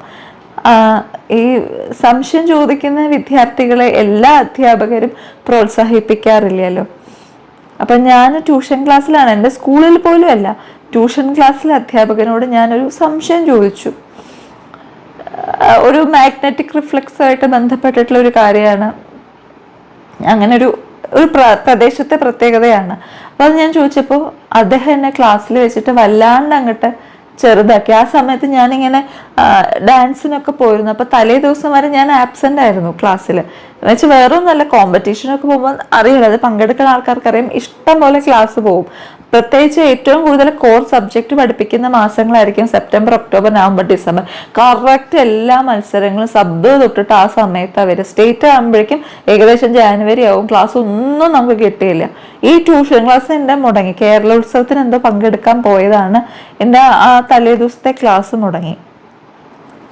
ഈ സംശയം ചോദിക്കുന്ന വിദ്യാർത്ഥികളെ എല്ലാ അധ്യാപകരും പ്രോത്സാഹിപ്പിക്കാറില്ലല്ലോ. അപ്പം ഞാൻ ട്യൂഷൻ ക്ലാസ്സിലാണ്. എന്റെ സ്കൂളിൽ പോലും അല്ല. ട്യൂഷൻ ക്ലാസ്സിലെ അധ്യാപകനോട് ഞാനൊരു സംശയം ചോദിച്ചു. ഒരു മാഗ്നറ്റിക് റിഫ്ലക്സ് ആയിട്ട് ബന്ധപ്പെട്ടിട്ടുള്ള ഒരു കാര്യമാണ്. അങ്ങനെ ഒരു ഒരു പ്ര- പ്രദേശത്തെ പ്രത്യേകതയാണ്. അപ്പൊ അത് ഞാൻ ചോദിച്ചപ്പോൾ അദ്ദേഹം എന്നെ ക്ലാസ്സിൽ വെച്ചിട്ട് വല്ലാണ്ട് അങ്ങോട്ട് ചെറുതാക്കി. ആ സമയത്ത് ഞാനിങ്ങനെ ഡാൻസിനൊക്കെ പോയിരുന്നു. അപ്പൊ തലേ ദിവസം വരെ ഞാൻ ആബ്സെന്റ് ആയിരുന്നു ക്ലാസ്സിൽ എന്നുവെച്ചാൽ വേറെ ഒന്നല്ല കോമ്പറ്റീഷനൊക്കെ പോകുമ്പോൾ അറിയില്ല. അത് പങ്കെടുക്കുന്ന ആൾക്കാർക്ക് അറിയാം ഇഷ്ടം പോലെ ക്ലാസ് പോകും. പ്രത്യേകിച്ച് ഏറ്റവും കൂടുതൽ കോർ സബ്ജക്റ്റ് പഠിപ്പിക്കുന്ന മാസങ്ങളായിരിക്കും September October November December correct എല്ലാ മത്സരങ്ങളും സബ് തൊട്ടിട്ട് ആ സമയത്ത് അവർ സ്റ്റേറ്റ് ആകുമ്പോഴേക്കും ഏകദേശം ജാനുവരി ആവും. ക്ലാസ് ഒന്നും നമുക്ക് കിട്ടിയില്ല. ഈ ട്യൂഷൻ ക്ലാസ് എന്റെ മുടങ്ങി. കേരളോത്സവത്തിന് എന്തോ പങ്കെടുക്കാൻ പോയതാണ്. എന്റെ ആ തലേ ദിവസത്തെ ക്ലാസ് മുടങ്ങി.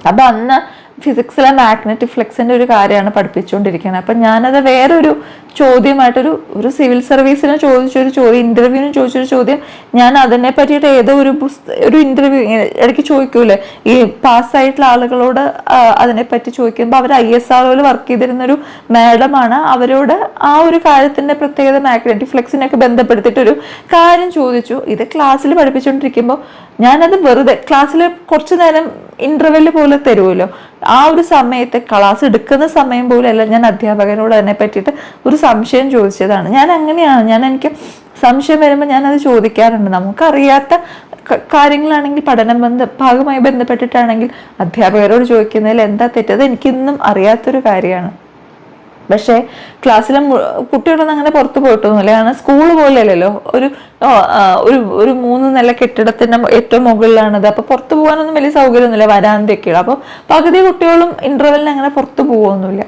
അപ്പൊ അന്ന് ഫിസിക്സിലെ മാഗ്നറ്റിക് ഫ്ലെക്സിന്റെ ഒരു കാര്യമാണ് പഠിപ്പിച്ചുകൊണ്ടിരിക്കുന്നത്. അപ്പം ഞാനത് വേറൊരു ചോദ്യമായിട്ടൊരു ഒരു സിവിൽ സർവീസിന് ചോദിച്ചൊരു ചോദ്യം ഇന്റർവ്യൂവിന് ചോദിച്ചൊരു ചോദ്യം ഞാൻ അതിനെ പറ്റിയിട്ട് ഏതോ ഒരു ഒരു ഇന്റർവ്യൂ ഇടയ്ക്ക് ചോദിക്കൂലേ ഈ പാസ്സായിട്ടുള്ള ആളുകളോട് അതിനെപ്പറ്റി ചോദിക്കുമ്പോൾ അവർ ഐ എസ് ആർഒയിൽ വർക്ക് ചെയ്തിരുന്നൊരു മാഡമാണ് അവരോട് ആ ഒരു കാര്യത്തിന്റെ പ്രത്യേകത മാഗ്നറ്റിക് ഫ്ലെക്സിനൊക്കെ ബന്ധപ്പെടുത്തിയിട്ടൊരു കാര്യം ചോദിച്ചു. ഇത് ക്ലാസ്സിൽ പഠിപ്പിച്ചുകൊണ്ടിരിക്കുമ്പോൾ ഞാനത് വെറുതെ ക്ലാസ്സിൽ കുറച്ച് നേരം ഇന്റർവെൽ പോലെ തരുമല്ലോ. ആ ഒരു സമയത്ത് ക്ലാസ് എടുക്കുന്ന സമയം പോലും അല്ല ഞാൻ അധ്യാപകനോട് അതിനെ പറ്റിയിട്ട് ഒരു സംശയം ചോദിച്ചതാണ്. ഞാൻ അങ്ങനെയാണ്. ഞാൻ എനിക്ക് സംശയം വരുമ്പോൾ ഞാൻ അത് ചോദിക്കാറുണ്ട്. നമുക്കറിയാത്ത കാര്യങ്ങളാണെങ്കിൽ പഠനം ബന്ധ ഭാഗമായി ബന്ധപ്പെട്ടിട്ടാണെങ്കിൽ അധ്യാപകരോട് ചോദിക്കുന്നതിൽ എന്താ തെറ്റത് എനിക്കിന്നും അറിയാത്തൊരു കാര്യമാണ്. പക്ഷേ ക്ലാസ്സിലെ കുട്ടികളൊന്നും അങ്ങനെ പുറത്തു പോയിട്ടൊന്നുമില്ല കാരണം സ്കൂൾ പോലെയല്ലല്ലോ ഒരു ഒരു ഒരു മൂന്ന് നില കെട്ടിടത്തിന്റെ ഏറ്റവും മുകളിലാണത് അപ്പോൾ പുറത്തു പോകാനൊന്നും വലിയ സൗകര്യമൊന്നുമില്ല. വരാന്തൊക്കെയുള്ളൂ അപ്പോൾ പകുതി കുട്ടികളും ഇന്റർവെല്ലിന് അങ്ങനെ പുറത്തു പോകുമൊന്നുമില്ല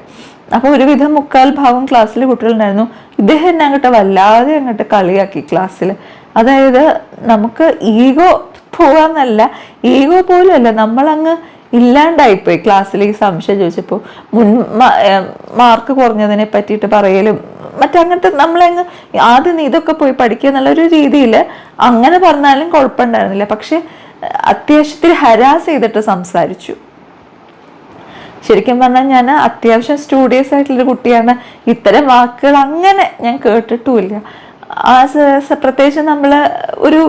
അപ്പോൾ ഒരുവിധം മുക്കാൽ ഭാഗം ക്ലാസ്സിൽ കുട്ടികളുണ്ടായിരുന്നു. ഇദ്ദേഹം എന്നെ അങ്ങോട്ട് വല്ലാതെ അങ്ങോട്ട് കളിയാക്കി ക്ലാസ്സിൽ അതായത് നമുക്ക് ഈഗോ പോകാമെന്നല്ല ഈഗോ പോലും അല്ല. നമ്മളങ്ങ് ഇല്ലാണ്ടായിപ്പോയി. ക്ലാസ്സിലേക്ക് സംശയം ചോദിച്ചപ്പോൾ മുൻ മാർക്ക് കുറഞ്ഞതിനെ പറ്റിയിട്ട് പറയലും മറ്റങ്ങനത്തെ നമ്മളങ്ങ് ആദ്യം നീ ഇതൊക്കെ പോയി പഠിക്കുക എന്നുള്ളൊരു രീതിയിൽ അങ്ങനെ പറഞ്ഞാലും കുഴപ്പമുണ്ടായിരുന്നില്ല. പക്ഷെ അത്യാവശ്യത്തിൽ ഹരാസ് ചെയ്തിട്ട് സംസാരിച്ചു. ശരിക്കും പറഞ്ഞാൽ ഞാൻ അത്യാവശ്യം സ്റ്റുഡിയസ് ആയിട്ടുള്ളൊരു കുട്ടിയാണ്. ഇത്തരം വാക്കുകൾ അങ്ങനെ ഞാൻ കേട്ടിട്ടുമില്ല. ആ പ്രത്യേകിച്ച് നമ്മൾ ഒരു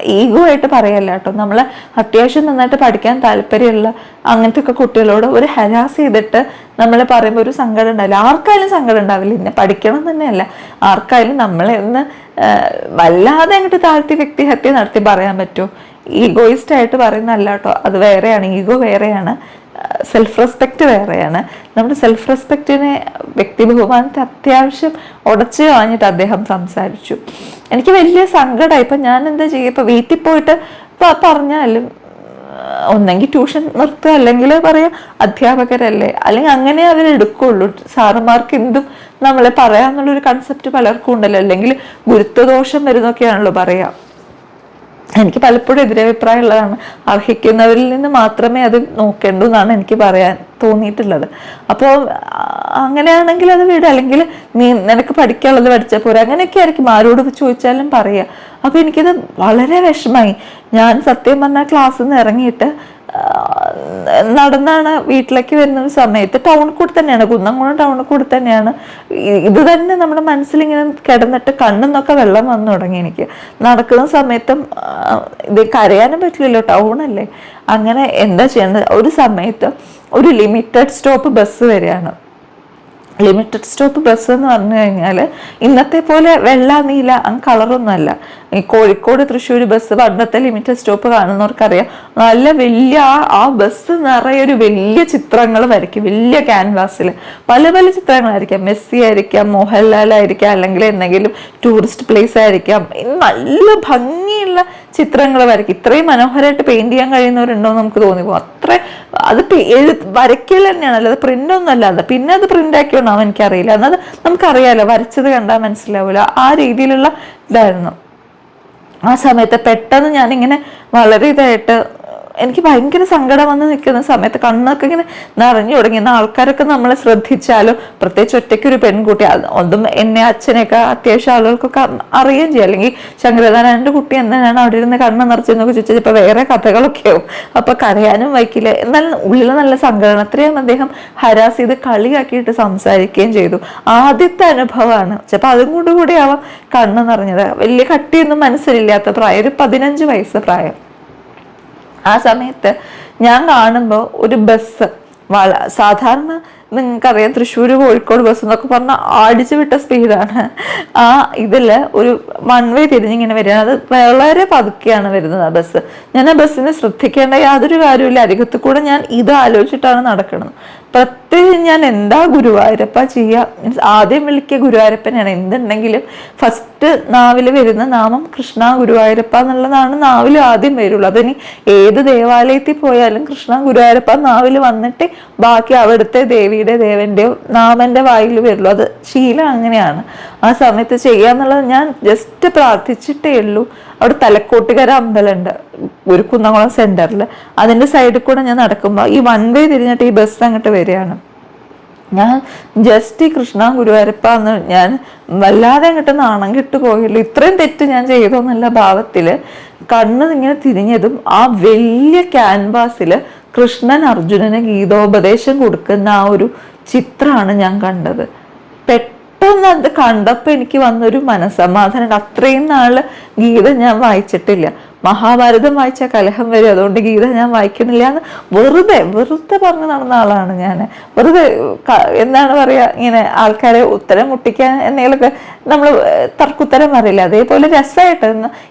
ഈഗോ ആയിട്ട് പറയല്ല കേട്ടോ. നമ്മൾ അത്യാവശ്യം നന്നായിട്ട് പഠിക്കാൻ താല്പര്യമുള്ള അങ്ങനത്തെ ഒക്കെ കുട്ടികളോട് ഒരു ഹരാസ് ചെയ്തിട്ട് നമ്മൾ പറയുമ്പോൾ ഒരു സങ്കടം ഉണ്ടാവില്ല. ആർക്കായാലും സങ്കടം ഉണ്ടാവില്ല. ഇന്നെ പഠിക്കണം തന്നെയല്ല. ആർക്കായാലും നമ്മളെ ഒന്ന് വല്ലാതെ അങ്ങോട്ട് താഴ്ത്തി വ്യക്തിഹത്യ നടത്തി പറയാൻ പറ്റുമോ ഈഗോയിസ്റ്റ് ആയിട്ട് പറയുന്നതല്ല കേട്ടോ. അത് വേറെയാണ്. ഈഗോ വേറെയാണ്. സെൽഫ് റെസ്പെക്റ്റ് വേറെയാണ്. നമ്മുടെ സെൽഫ് റെസ്പെക്റ്റിനെ വ്യക്തി ബഹുമാനത്തെ അത്യാവശ്യം ഉടച്ചു കളഞ്ഞിട്ട് അദ്ദേഹം സംസാരിച്ചു. എനിക്ക് വലിയ സങ്കടമായി ഇപ്പം ഞാൻ എന്താ ചെയ്യുക? ഇപ്പം വീട്ടിൽ പോയിട്ട് പറഞ്ഞാലും ഒന്നെങ്കിൽ ട്യൂഷൻ നിർത്തുക. അല്ലെങ്കിൽ പറയാം അധ്യാപകരല്ലേ? അല്ലെങ്കിൽ അങ്ങനെ അവരെടുക്കുള്ളൂ സാറുമാർക്ക് എന്തും നമ്മളെ പറയാന്നുള്ളൊരു കൺസെപ്റ്റ് പലർക്കും ഉണ്ടല്ലോ. അല്ലെങ്കിൽ ഗുരുത്വദോഷം വരുന്നൊക്കെയാണല്ലോ പറയാം. എനിക്ക് പലപ്പോഴും എതിരഭിപ്രായം ഉള്ളതാണ് അർഹിക്കുന്നവരിൽ നിന്ന് മാത്രമേ അത് നോക്കേണ്ടൂ എന്നാണ് എനിക്ക് പറയാൻ തോന്നിയിട്ടുള്ളത്. അപ്പോൾ അങ്ങനെയാണെങ്കിൽ അത് വിട. അല്ലെങ്കിൽ നീ നിനക്ക് പഠിക്കാനുള്ളത് പഠിച്ചാൽ പോരാ. അങ്ങനെയൊക്കെ ആയിരിക്കും. ആരോട് ചോദിച്ചാലും പറയുക അപ്പോൾ എനിക്കത് വളരെ വിഷമായി. ഞാൻ സത്യം പറഞ്ഞാൽ ക്ലാസ്സിൽ നിന്ന് ഇറങ്ങിയിട്ട് നടന്നാണ് വീട്ടിലേക്ക് വരുന്ന സമയത്ത് ടൗണിൽ കൂടി തന്നെയാണ് കുന്നംകുളം ടൗണിൽ കൂടി തന്നെയാണ്. ഇത് തന്നെ നമ്മുടെ മനസ്സിലിങ്ങനെ കിടന്നിട്ട് കണ്ണെന്നൊക്കെ വെള്ളം വന്നു തുടങ്ങി എനിക്ക്. നടക്കുന്ന സമയത്തും ഇത് കരയാനും പറ്റില്ലല്ലോ ടൗണല്ലേ അങ്ങനെ എന്താ ചെയ്യേണ്ടത് ഒരു സമയത്ത് ഒരു ലിമിറ്റഡ് സ്റ്റോപ്പ് ബസ് വരികയാണ് ലിമിറ്റഡ് സ്റ്റോപ്പ് ബസ് എന്ന് പറഞ്ഞു കഴിഞ്ഞാൽ ഇന്നത്തെ പോലെ വെള്ള നീല അങ്ങ് കളറൊന്നുമല്ല ഈ കോഴിക്കോട് തൃശ്ശൂർ ബസ് പണ്ടത്തെ ലിമിറ്റഡ് സ്റ്റോപ്പ് കാണുന്നവർക്കറിയാം. നല്ല വലിയ ആ ആ ബസ് നിറയെ ഒരു വലിയ ചിത്രങ്ങൾ വരയ്ക്കും. വലിയ ക്യാൻവാസിൽ പല പല ചിത്രങ്ങളായിരിക്കാം. മെസ്സി ആയിരിക്കാം മോഹൻലാൽ ആയിരിക്കാം അല്ലെങ്കിൽ എന്തെങ്കിലും ടൂറിസ്റ്റ് പ്ലേസ് ആയിരിക്കാം. നല്ല ഭംഗിയുള്ള ചിത്രങ്ങൾ വരയ്ക്കും. ഇത്രയും മനോഹരമായിട്ട് പെയിന്റ് ചെയ്യാൻ കഴിയുന്നവരുണ്ടോ എന്ന് നമുക്ക് തോന്നിപ്പോ അത്ര അത് വരയ്ക്കൽ തന്നെയാണ് അല്ലാതെ പ്രിന്റ് ഒന്നും അല്ലാതെ പിന്നെ അത് പ്രിന്റ് ആക്കിയോണ്ടാവും എനിക്കറിയില്ല. എന്നത് നമുക്കറിയാലോ വരച്ചത് കണ്ടാൽ മനസ്സിലാവില്ല ആ രീതിയിലുള്ള ഇതായിരുന്നു. ആ സമയത്ത് പെട്ടെന്ന് ഞാനിങ്ങനെ വളരെ ഇതായിട്ട് എനിക്ക് ഭയങ്കര സങ്കടം വന്ന് നിൽക്കുന്ന സമയത്ത് കണ്ണൊക്കെ ഇങ്ങനെ നിറഞ്ഞു തുടങ്ങി. എന്നാൽ ആൾക്കാരൊക്കെ നമ്മളെ ശ്രദ്ധിച്ചാലും പ്രത്യേകിച്ച് ഒറ്റയ്ക്ക് ഒരു പെൺകുട്ടി ഒന്നും എന്നെ അച്ഛനെയൊക്കെ അത്യാവശ്യം ആളുകൾക്കൊക്കെ അറിയുകയും ചെയ്യും. അല്ലെങ്കിൽ ശങ്കരനാരായണന്റെ കുട്ടി എന്തിനാണ് അവിടെ ഇരുന്ന് കണ്ണ് നിറച്ചെന്നൊക്കെ ചോദിച്ചത്. ഇപ്പം വേറെ കഥകളൊക്കെ ആവും. അപ്പോൾ കരയാനും വയ്ക്കില്ല എന്നാൽ ഉള്ളിൽ നല്ല സങ്കടം അത്രയും അദ്ദേഹം ഹരാസ് ചെയ്ത് കളിയാക്കിയിട്ട് സംസാരിക്കുകയും ചെയ്തു. ആദ്യത്തെ അനുഭവമാണ്. ചിലപ്പോൾ അതും കൂടെ കൂടി കണ്ണ് നിറഞ്ഞത്. വലിയ കട്ടിയൊന്നും മനസ്സിലില്ലാത്ത പ്രായം. ഒരു പതിനഞ്ച് വയസ്സ് പ്രായം. ആ സമയത്ത് ഞാൻ കാണുമ്പോൾ ഒരു ബസ് വള സാധാരണ നിങ്ങൾക്കറിയാം തൃശ്ശൂർ കോഴിക്കോട് ബസ് എന്നൊക്കെ പറഞ്ഞാൽ അടിച്ചു വിട്ട സ്പീഡാണ് ആ ഇതിൽ ഒരു വൺ വേ തിരിഞ്ഞിങ്ങനെ വരിക. അത് വളരെ പതുക്കെയാണ് വരുന്നത് ആ ബസ് ഞാൻ ആ ബസ്സിനെ ശ്രദ്ധിക്കേണ്ട യാതൊരു കാര്യമില്ല അരികത്ത് കൂടെ ഞാൻ ഇത് ആലോചിച്ചിട്ടാണ് നടക്കുന്നത്. പ്രത്യേകം ഞാൻ എന്താ ഗുരുവായൂരപ്പ ചെയ്യുക മീൻസ് ആദ്യം വിളിക്കുക ഗുരുവായൂരപ്പനാണ് എന്തുണ്ടെങ്കിലും ഫസ്റ്റ് നാവിൽ വരുന്ന നാമം കൃഷ്ണ ഗുരുവായൂരപ്പ എന്നുള്ളതാണ് നാവിൽ ആദ്യം വരുള്ളൂ. അതിനി ഏത് ദേവാലയത്തിൽ പോയാലും കൃഷ്ണ ഗുരുവായൂരപ്പ നാവിൽ വന്നിട്ട് ബാക്കി അവിടുത്തെ ദേവിയുടെ ദേവന്റെ നാമന്റെ വായിൽ വരുള്ളൂ. അത് ശീലം അങ്ങനെയാണ്. ആ സമയത്ത് ചെയ്യാന്നുള്ളത് ഞാൻ ജസ്റ്റ് പ്രാർത്ഥിച്ചിട്ടേ ഉള്ളൂ. അവിടെ തലക്കോട്ടുകര അമ്പലമുണ്ട് ഒരു കുന്നംകുളം സെന്ററിൽ അതിന്റെ സൈഡിൽ കൂടെ ഞാൻ നടക്കുമ്പോൾ ഈ വൺ വേ തിരിഞ്ഞിട്ട് ഈ ബസ് അങ്ങോട്ട് വരികയാണ്. ഞാൻ ജസ്റ്റ് ഈ കൃഷ്ണ ഗുരുവായൂരപ്പ എന്ന് ഞാൻ വല്ലാതെ അങ്ങോട്ട് നാണം കിട്ടു പോകില്ല ഇത്രയും തെറ്റ് ഞാൻ ചെയ്തു എന്നുള്ള ഭാവത്തിൽ കണ്ണ് ഇങ്ങനെ തിരിഞ്ഞതും ആ വലിയ ക്യാൻവാസിൽ കൃഷ്ണൻ അർജുനന് ഗീതോപദേശം കൊടുക്കുന്ന ആ ഒരു ചിത്രമാണ് ഞാൻ കണ്ടത്. അത് കണ്ടപ്പോൾ എനിക്ക് വന്നൊരു മനസ്സമാധാനം അത്രയും നാൾ ഗീത ഞാൻ വായിച്ചിട്ടില്ല. മഹാഭാരതം വായിച്ച കലഹം വരും അതുകൊണ്ട് ഗീത ഞാൻ വായിക്കുന്നില്ല എന്ന് വെറുതെ വെറുതെ പറഞ്ഞു നടന്ന ആളാണ് ഞാൻ വെറുതെ എന്താണ് പറയുക ഇങ്ങനെ ആൾക്കാരെ ഉത്തരം മുട്ടിക്കാൻ എന്തെങ്കിലുമൊക്കെ നമ്മൾ തർക്കുത്തരം അറിയില്ല അതേപോലെ രസമായിട്ട്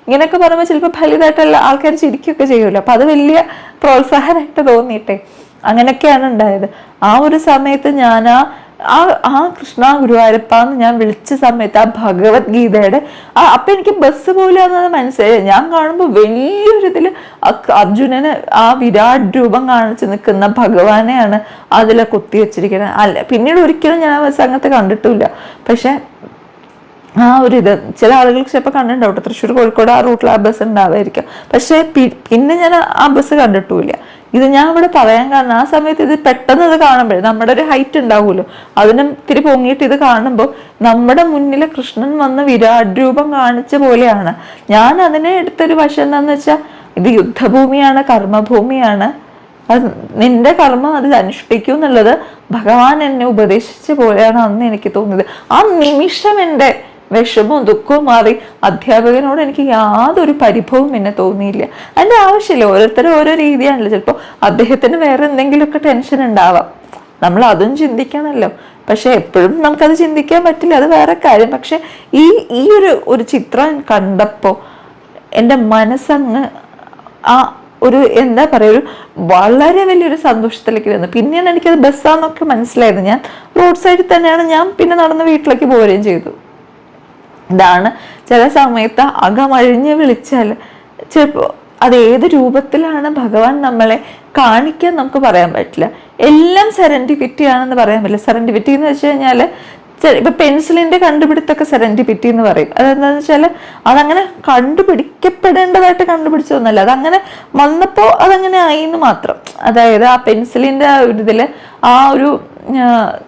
ഇങ്ങനെയൊക്കെ പറയുമ്പോൾ ചിലപ്പോൾ ഫലിതമായിട്ടുള്ള ആൾക്കാർ ചിരിക്കുകയൊക്കെ ചെയ്യുമല്ലോ. അപ്പം അത് വലിയ പ്രോത്സാഹനമായിട്ട് തോന്നിയിട്ടെ. അങ്ങനെയൊക്കെയാണ് ഉണ്ടായത്. ആ ഒരു സമയത്ത് ഞാൻ ആ ആ ആ കൃഷ്ണ ഗുരുവായൂരപ്പ എന്ന് ഞാൻ വിളിച്ച സമയത്ത് ആ ഭഗവത്ഗീതയുടെ ആ അപ്പൊ എനിക്ക് ബസ് പോലെയാണെന്ന് മനസ്സിലായി. ഞാൻ കാണുമ്പോൾ വലിയൊരു ഇതിൽ അർജുനന് ആ വിരാട് രൂപം കാണിച്ചു നിൽക്കുന്ന ഭഗവാനെയാണ് അതിൽ കുത്തി വെച്ചിരിക്കുന്നത്. അല്ല പിന്നീട് ഒരിക്കലും ഞാൻ ആ അങ്ങനത്തെ കണ്ടിട്ടില്ല. പക്ഷെ ആ ഒരു ഇത് ചില ആളുകൾക്ക് ചിലപ്പോൾ കണ്ടിട്ടുണ്ടാവും. തൃശ്ശൂർ കോഴിക്കോട് ആ റൂട്ടിൽ ആ ബസ് ഉണ്ടാവായിരിക്കും പക്ഷേ പിന്നെ ഞാൻ ആ ബസ് കണ്ടിട്ടുമില്ല. ഇത് ഞാൻ ഇവിടെ പറയാൻ കാരണം ആ സമയത്ത് ഇത് പെട്ടെന്ന് ഇത് കാണുമ്പോഴേ നമ്മുടെ ഒരു ഹൈറ്റ് ഉണ്ടാവുമല്ലോ. അതിനും ഇത്തിരി പൊങ്ങിയിട്ട് ഇത് കാണുമ്പോൾ നമ്മുടെ മുന്നിൽ കൃഷ്ണൻ വന്ന് വിരാട് രൂപം കാണിച്ച പോലെയാണ്. ഞാൻ അതിനെ എടുത്തൊരു വശം എന്താണെന്ന് വെച്ചാൽ ഇത് യുദ്ധഭൂമിയാണ് കർമ്മഭൂമിയാണ്. അത് നിന്റെ കർമ്മം അത് അനുഷ്ഠിക്കും എന്നുള്ളത് ഭഗവാൻ എന്നെ ഉപദേശിച്ച പോലെയാണ് അന്ന് എനിക്ക് തോന്നിയത്. ആ നിമിഷം എന്റെ വിഷമവും ദുഃഖവും മാറി അധ്യാപകനോട് എനിക്ക് യാതൊരു പരിഭവവും എന്നെ തോന്നിയില്ല. അതിന്റെ ആവശ്യമില്ല. ഓരോരുത്തരും ഓരോ രീതിയാണല്ലോ. ചിലപ്പോൾ അദ്ദേഹത്തിന് വേറെ എന്തെങ്കിലുമൊക്കെ ടെൻഷൻ ഉണ്ടാവാം. നമ്മൾ അതും ചിന്തിക്കണമല്ലോ. പക്ഷെ എപ്പോഴും നമുക്കത് ചിന്തിക്കാൻ പറ്റില്ല. അത് വേറെ കാര്യം. പക്ഷെ ഈ ഈ ഒരു ഒരു ചിത്രം കണ്ടപ്പോൾ എന്റെ മനസ്സങ്ങ് ആ ഒരു എന്താ പറയുക ഒരു വളരെ വലിയൊരു സന്തോഷത്തിലേക്ക് വന്നു. പിന്നെയാണ് എനിക്കത് ബസ്സാന്നൊക്കെ മനസ്സിലായത്. ഞാൻ റോഡ് സൈഡിൽ തന്നെയാണ്. ഞാൻ പിന്നെ നടന്ന് വീട്ടിലേക്ക് പോരുകയും ചെയ്തു. ഇതാണ്. ചില സമയത്ത് അകമഴിഞ്ഞ് വിളിച്ചാൽ ചിലപ്പോൾ അത് ഏത് രൂപത്തിലാണ് ഭഗവാൻ നമ്മളെ കാണിക്കാൻ നമുക്ക് പറയാൻ പറ്റില്ല. എല്ലാം സെറന്റിഫിറ്റി ആണെന്ന് പറയാൻ പറ്റില്ല. സെറന്റിഫിറ്റി എന്ന് വെച്ച് കഴിഞ്ഞാൽ ഇപ്പൊ പെൻസിലിന്റെ കണ്ടുപിടുത്തൊക്കെ സെറൻഡിപിറ്റി എന്ന് പറയും. അതെന്താന്ന് വെച്ചാൽ അതങ്ങനെ കണ്ടുപിടിക്കപ്പെടേണ്ടതായിട്ട് കണ്ടുപിടിച്ചതൊന്നല്ല അതങ്ങനെ വന്നപ്പോൾ അതങ്ങനെ ആയി എന്ന് മാത്രം. അതായത് ആ പെൻസിലിന്റെ ഒരു ഇതിൽ ആ ഒരു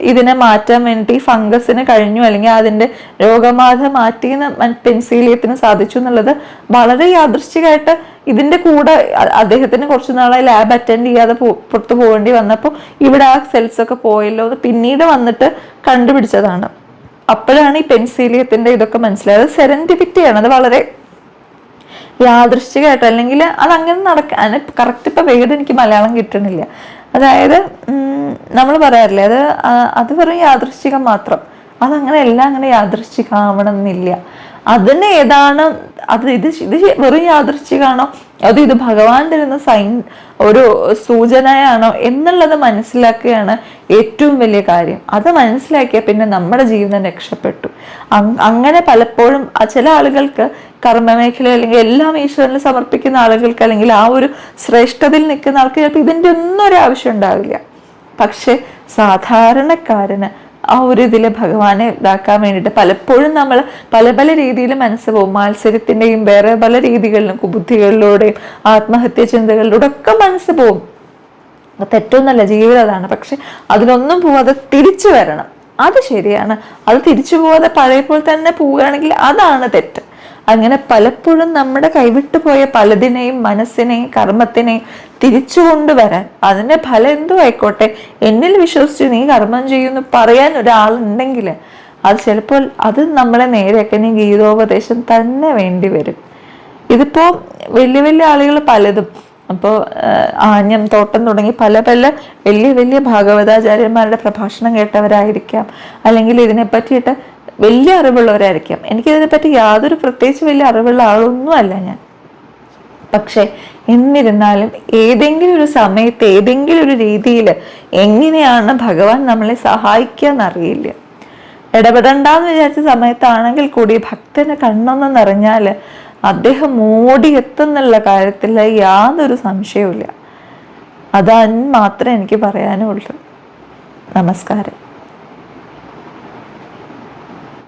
ഇതിനെ മാറ്റാൻ വേണ്ടി ഫംഗസിന് കഴിഞ്ഞു അല്ലെങ്കിൽ അതിന്റെ രോഗബാധ മാറ്റിയെന്ന് പെൻസീലിയത്തിന് സാധിച്ചു എന്നുള്ളത് വളരെ യാദൃശ്ചികമായിട്ട് ഇതിന്റെ കൂടെ അദ്ദേഹത്തിന് കുറച്ച് നാളായി ലാബ് അറ്റൻഡ് ചെയ്യാതെ പുറത്തു പോകേണ്ടി വന്നപ്പോൾ ഇവിടെ ആ സെൽസ് ഒക്കെ പോയല്ലോ എന്ന് പിന്നീട് വന്നിട്ട് കണ്ടുപിടിച്ചതാണ്. അപ്പോഴാണ് ഈ പെൻസീലിയത്തിന്റെ ഇതൊക്കെ മനസ്സിലായത്. സെറന്റിവിറ്റിയാണ് അത് വളരെ യാദൃശ്ചികമായിട്ട് അല്ലെങ്കിൽ അതങ്ങനെ നടക്കാൻ കറക്റ്റ് ഇപ്പം വേർഡ് എനിക്ക് മലയാളം കിട്ടണില്ല. അതായത് നമ്മൾ പറയാറില്ലേ അത് അത് വെറും യാദൃശ്ചികം മാത്രം. അതങ്ങനെ എല്ലാം അങ്ങനെ യാദൃശ്ചികമാവണം എന്നില്ല അതിന് ഏതാണ് അത് ഇത് ഇത് വെറും യാദൃശ്ചികമാണോ? അത് ഇത് ഭഗവാൻ തരുന്ന സൈൻ ഒരു സൂചനയാണോ എന്നുള്ളത് മനസ്സിലാക്കുകയാണ് ഏറ്റവും വലിയ കാര്യം. അത് മനസ്സിലാക്കിയാൽ പിന്നെ നമ്മുടെ ജീവിതം രക്ഷപ്പെട്ടു. അങ്ങനെ പലപ്പോഴും ചില ആളുകൾക്ക് കർമ്മമേഖല അല്ലെങ്കിൽ എല്ലാം ഈശ്വരനെ സമർപ്പിക്കുന്ന ആളുകൾക്ക് അല്ലെങ്കിൽ ആ ഒരു ശ്രേഷ്ഠതയിൽ നിൽക്കുന്ന ആൾക്ക് ചിലപ്പോൾ ഇതിന്റെ ഒന്നും ഒരു ആവശ്യം ഉണ്ടാവില്ല. പക്ഷെ സാധാരണക്കാരന് ആ ഒരു ഇതിൽ ഭഗവാനെ ഇതാക്കാൻ വേണ്ടിയിട്ട് പലപ്പോഴും നമ്മൾ പല പല രീതിയിൽ മനസ്സ് പോകും മാത്സര്യത്തിന്റെയും വേറെ പല രീതികളിലും കുബുദ്ധികളിലൂടെയും ആത്മഹത്യ ചിന്തകളിലൂടെ ഒക്കെ മനസ്സ് പോകും തെറ്റൊന്നല്ല ജീവിതം അതാണ്. പക്ഷെ അതിലൊന്നും പോവാതെ തിരിച്ചു വരണം. അത് ശരിയാണ്. അത് തിരിച്ചു പോവാതെ പഴയ പോലെ തന്നെ പോവുകയാണെങ്കിൽ അതാണ് തെറ്റ്. അങ്ങനെ പലപ്പോഴും നമ്മുടെ കൈവിട്ടു പോയ പലതിനെയും മനസ്സിനെയും കർമ്മത്തിനെയും തിരിച്ചു കൊണ്ടുവരാൻ അതിന്റെ ഫലം എന്തോ ആയിക്കോട്ടെ. എന്നിൽ വിശ്വസിച്ച് നീ കർമ്മം ചെയ്യുമെന്ന് പറയാൻ ഒരാളുണ്ടെങ്കിൽ അത് ചിലപ്പോൾ അത് നമ്മളെ നേരെയൊക്കെ നീ ഗീതോപദേശം തന്നെ വേണ്ടി വരും. ഇതിപ്പോൾ വലിയ വലിയ ആളുകൾ പലതും. അപ്പോൾ ആഞ്ഞം തോട്ടം തുടങ്ങി പല പല വലിയ വലിയ ഭാഗവതാചാര്യന്മാരുടെ പ്രഭാഷണം കേട്ടവരായിരിക്കാം. അല്ലെങ്കിൽ ഇതിനെ പറ്റിയിട്ട് വലിയ അറിവുള്ളവരായിരിക്കാം. എനിക്കിതിനെപ്പറ്റി യാതൊരു പ്രത്യേകിച്ച് വലിയ അറിവുള്ള ആളൊന്നും അല്ല ഞാൻ. പക്ഷെ എന്നിരുന്നാലും ഏതെങ്കിലും ഒരു സമയത്ത് ഏതെങ്കിലും ഒരു രീതിയിൽ എങ്ങനെയാണ് ഭഗവാൻ നമ്മളെ സഹായിക്കുക എന്നറിയില്ല. ഇടപെടണ്ടെന്ന് വിചാരിച്ച സമയത്താണെങ്കിൽ കൂടി ഭക്തനെ കണ്ണൊന്ന് നിറഞ്ഞാൽ അദ്ദേഹം ഓടിയെത്തുന്നുള്ള കാര്യത്തിൽ യാതൊരു സംശയവുമില്ല. അതാൻ മാത്രമേ എനിക്ക് പറയാനുള്ളൂ. നമസ്കാരം.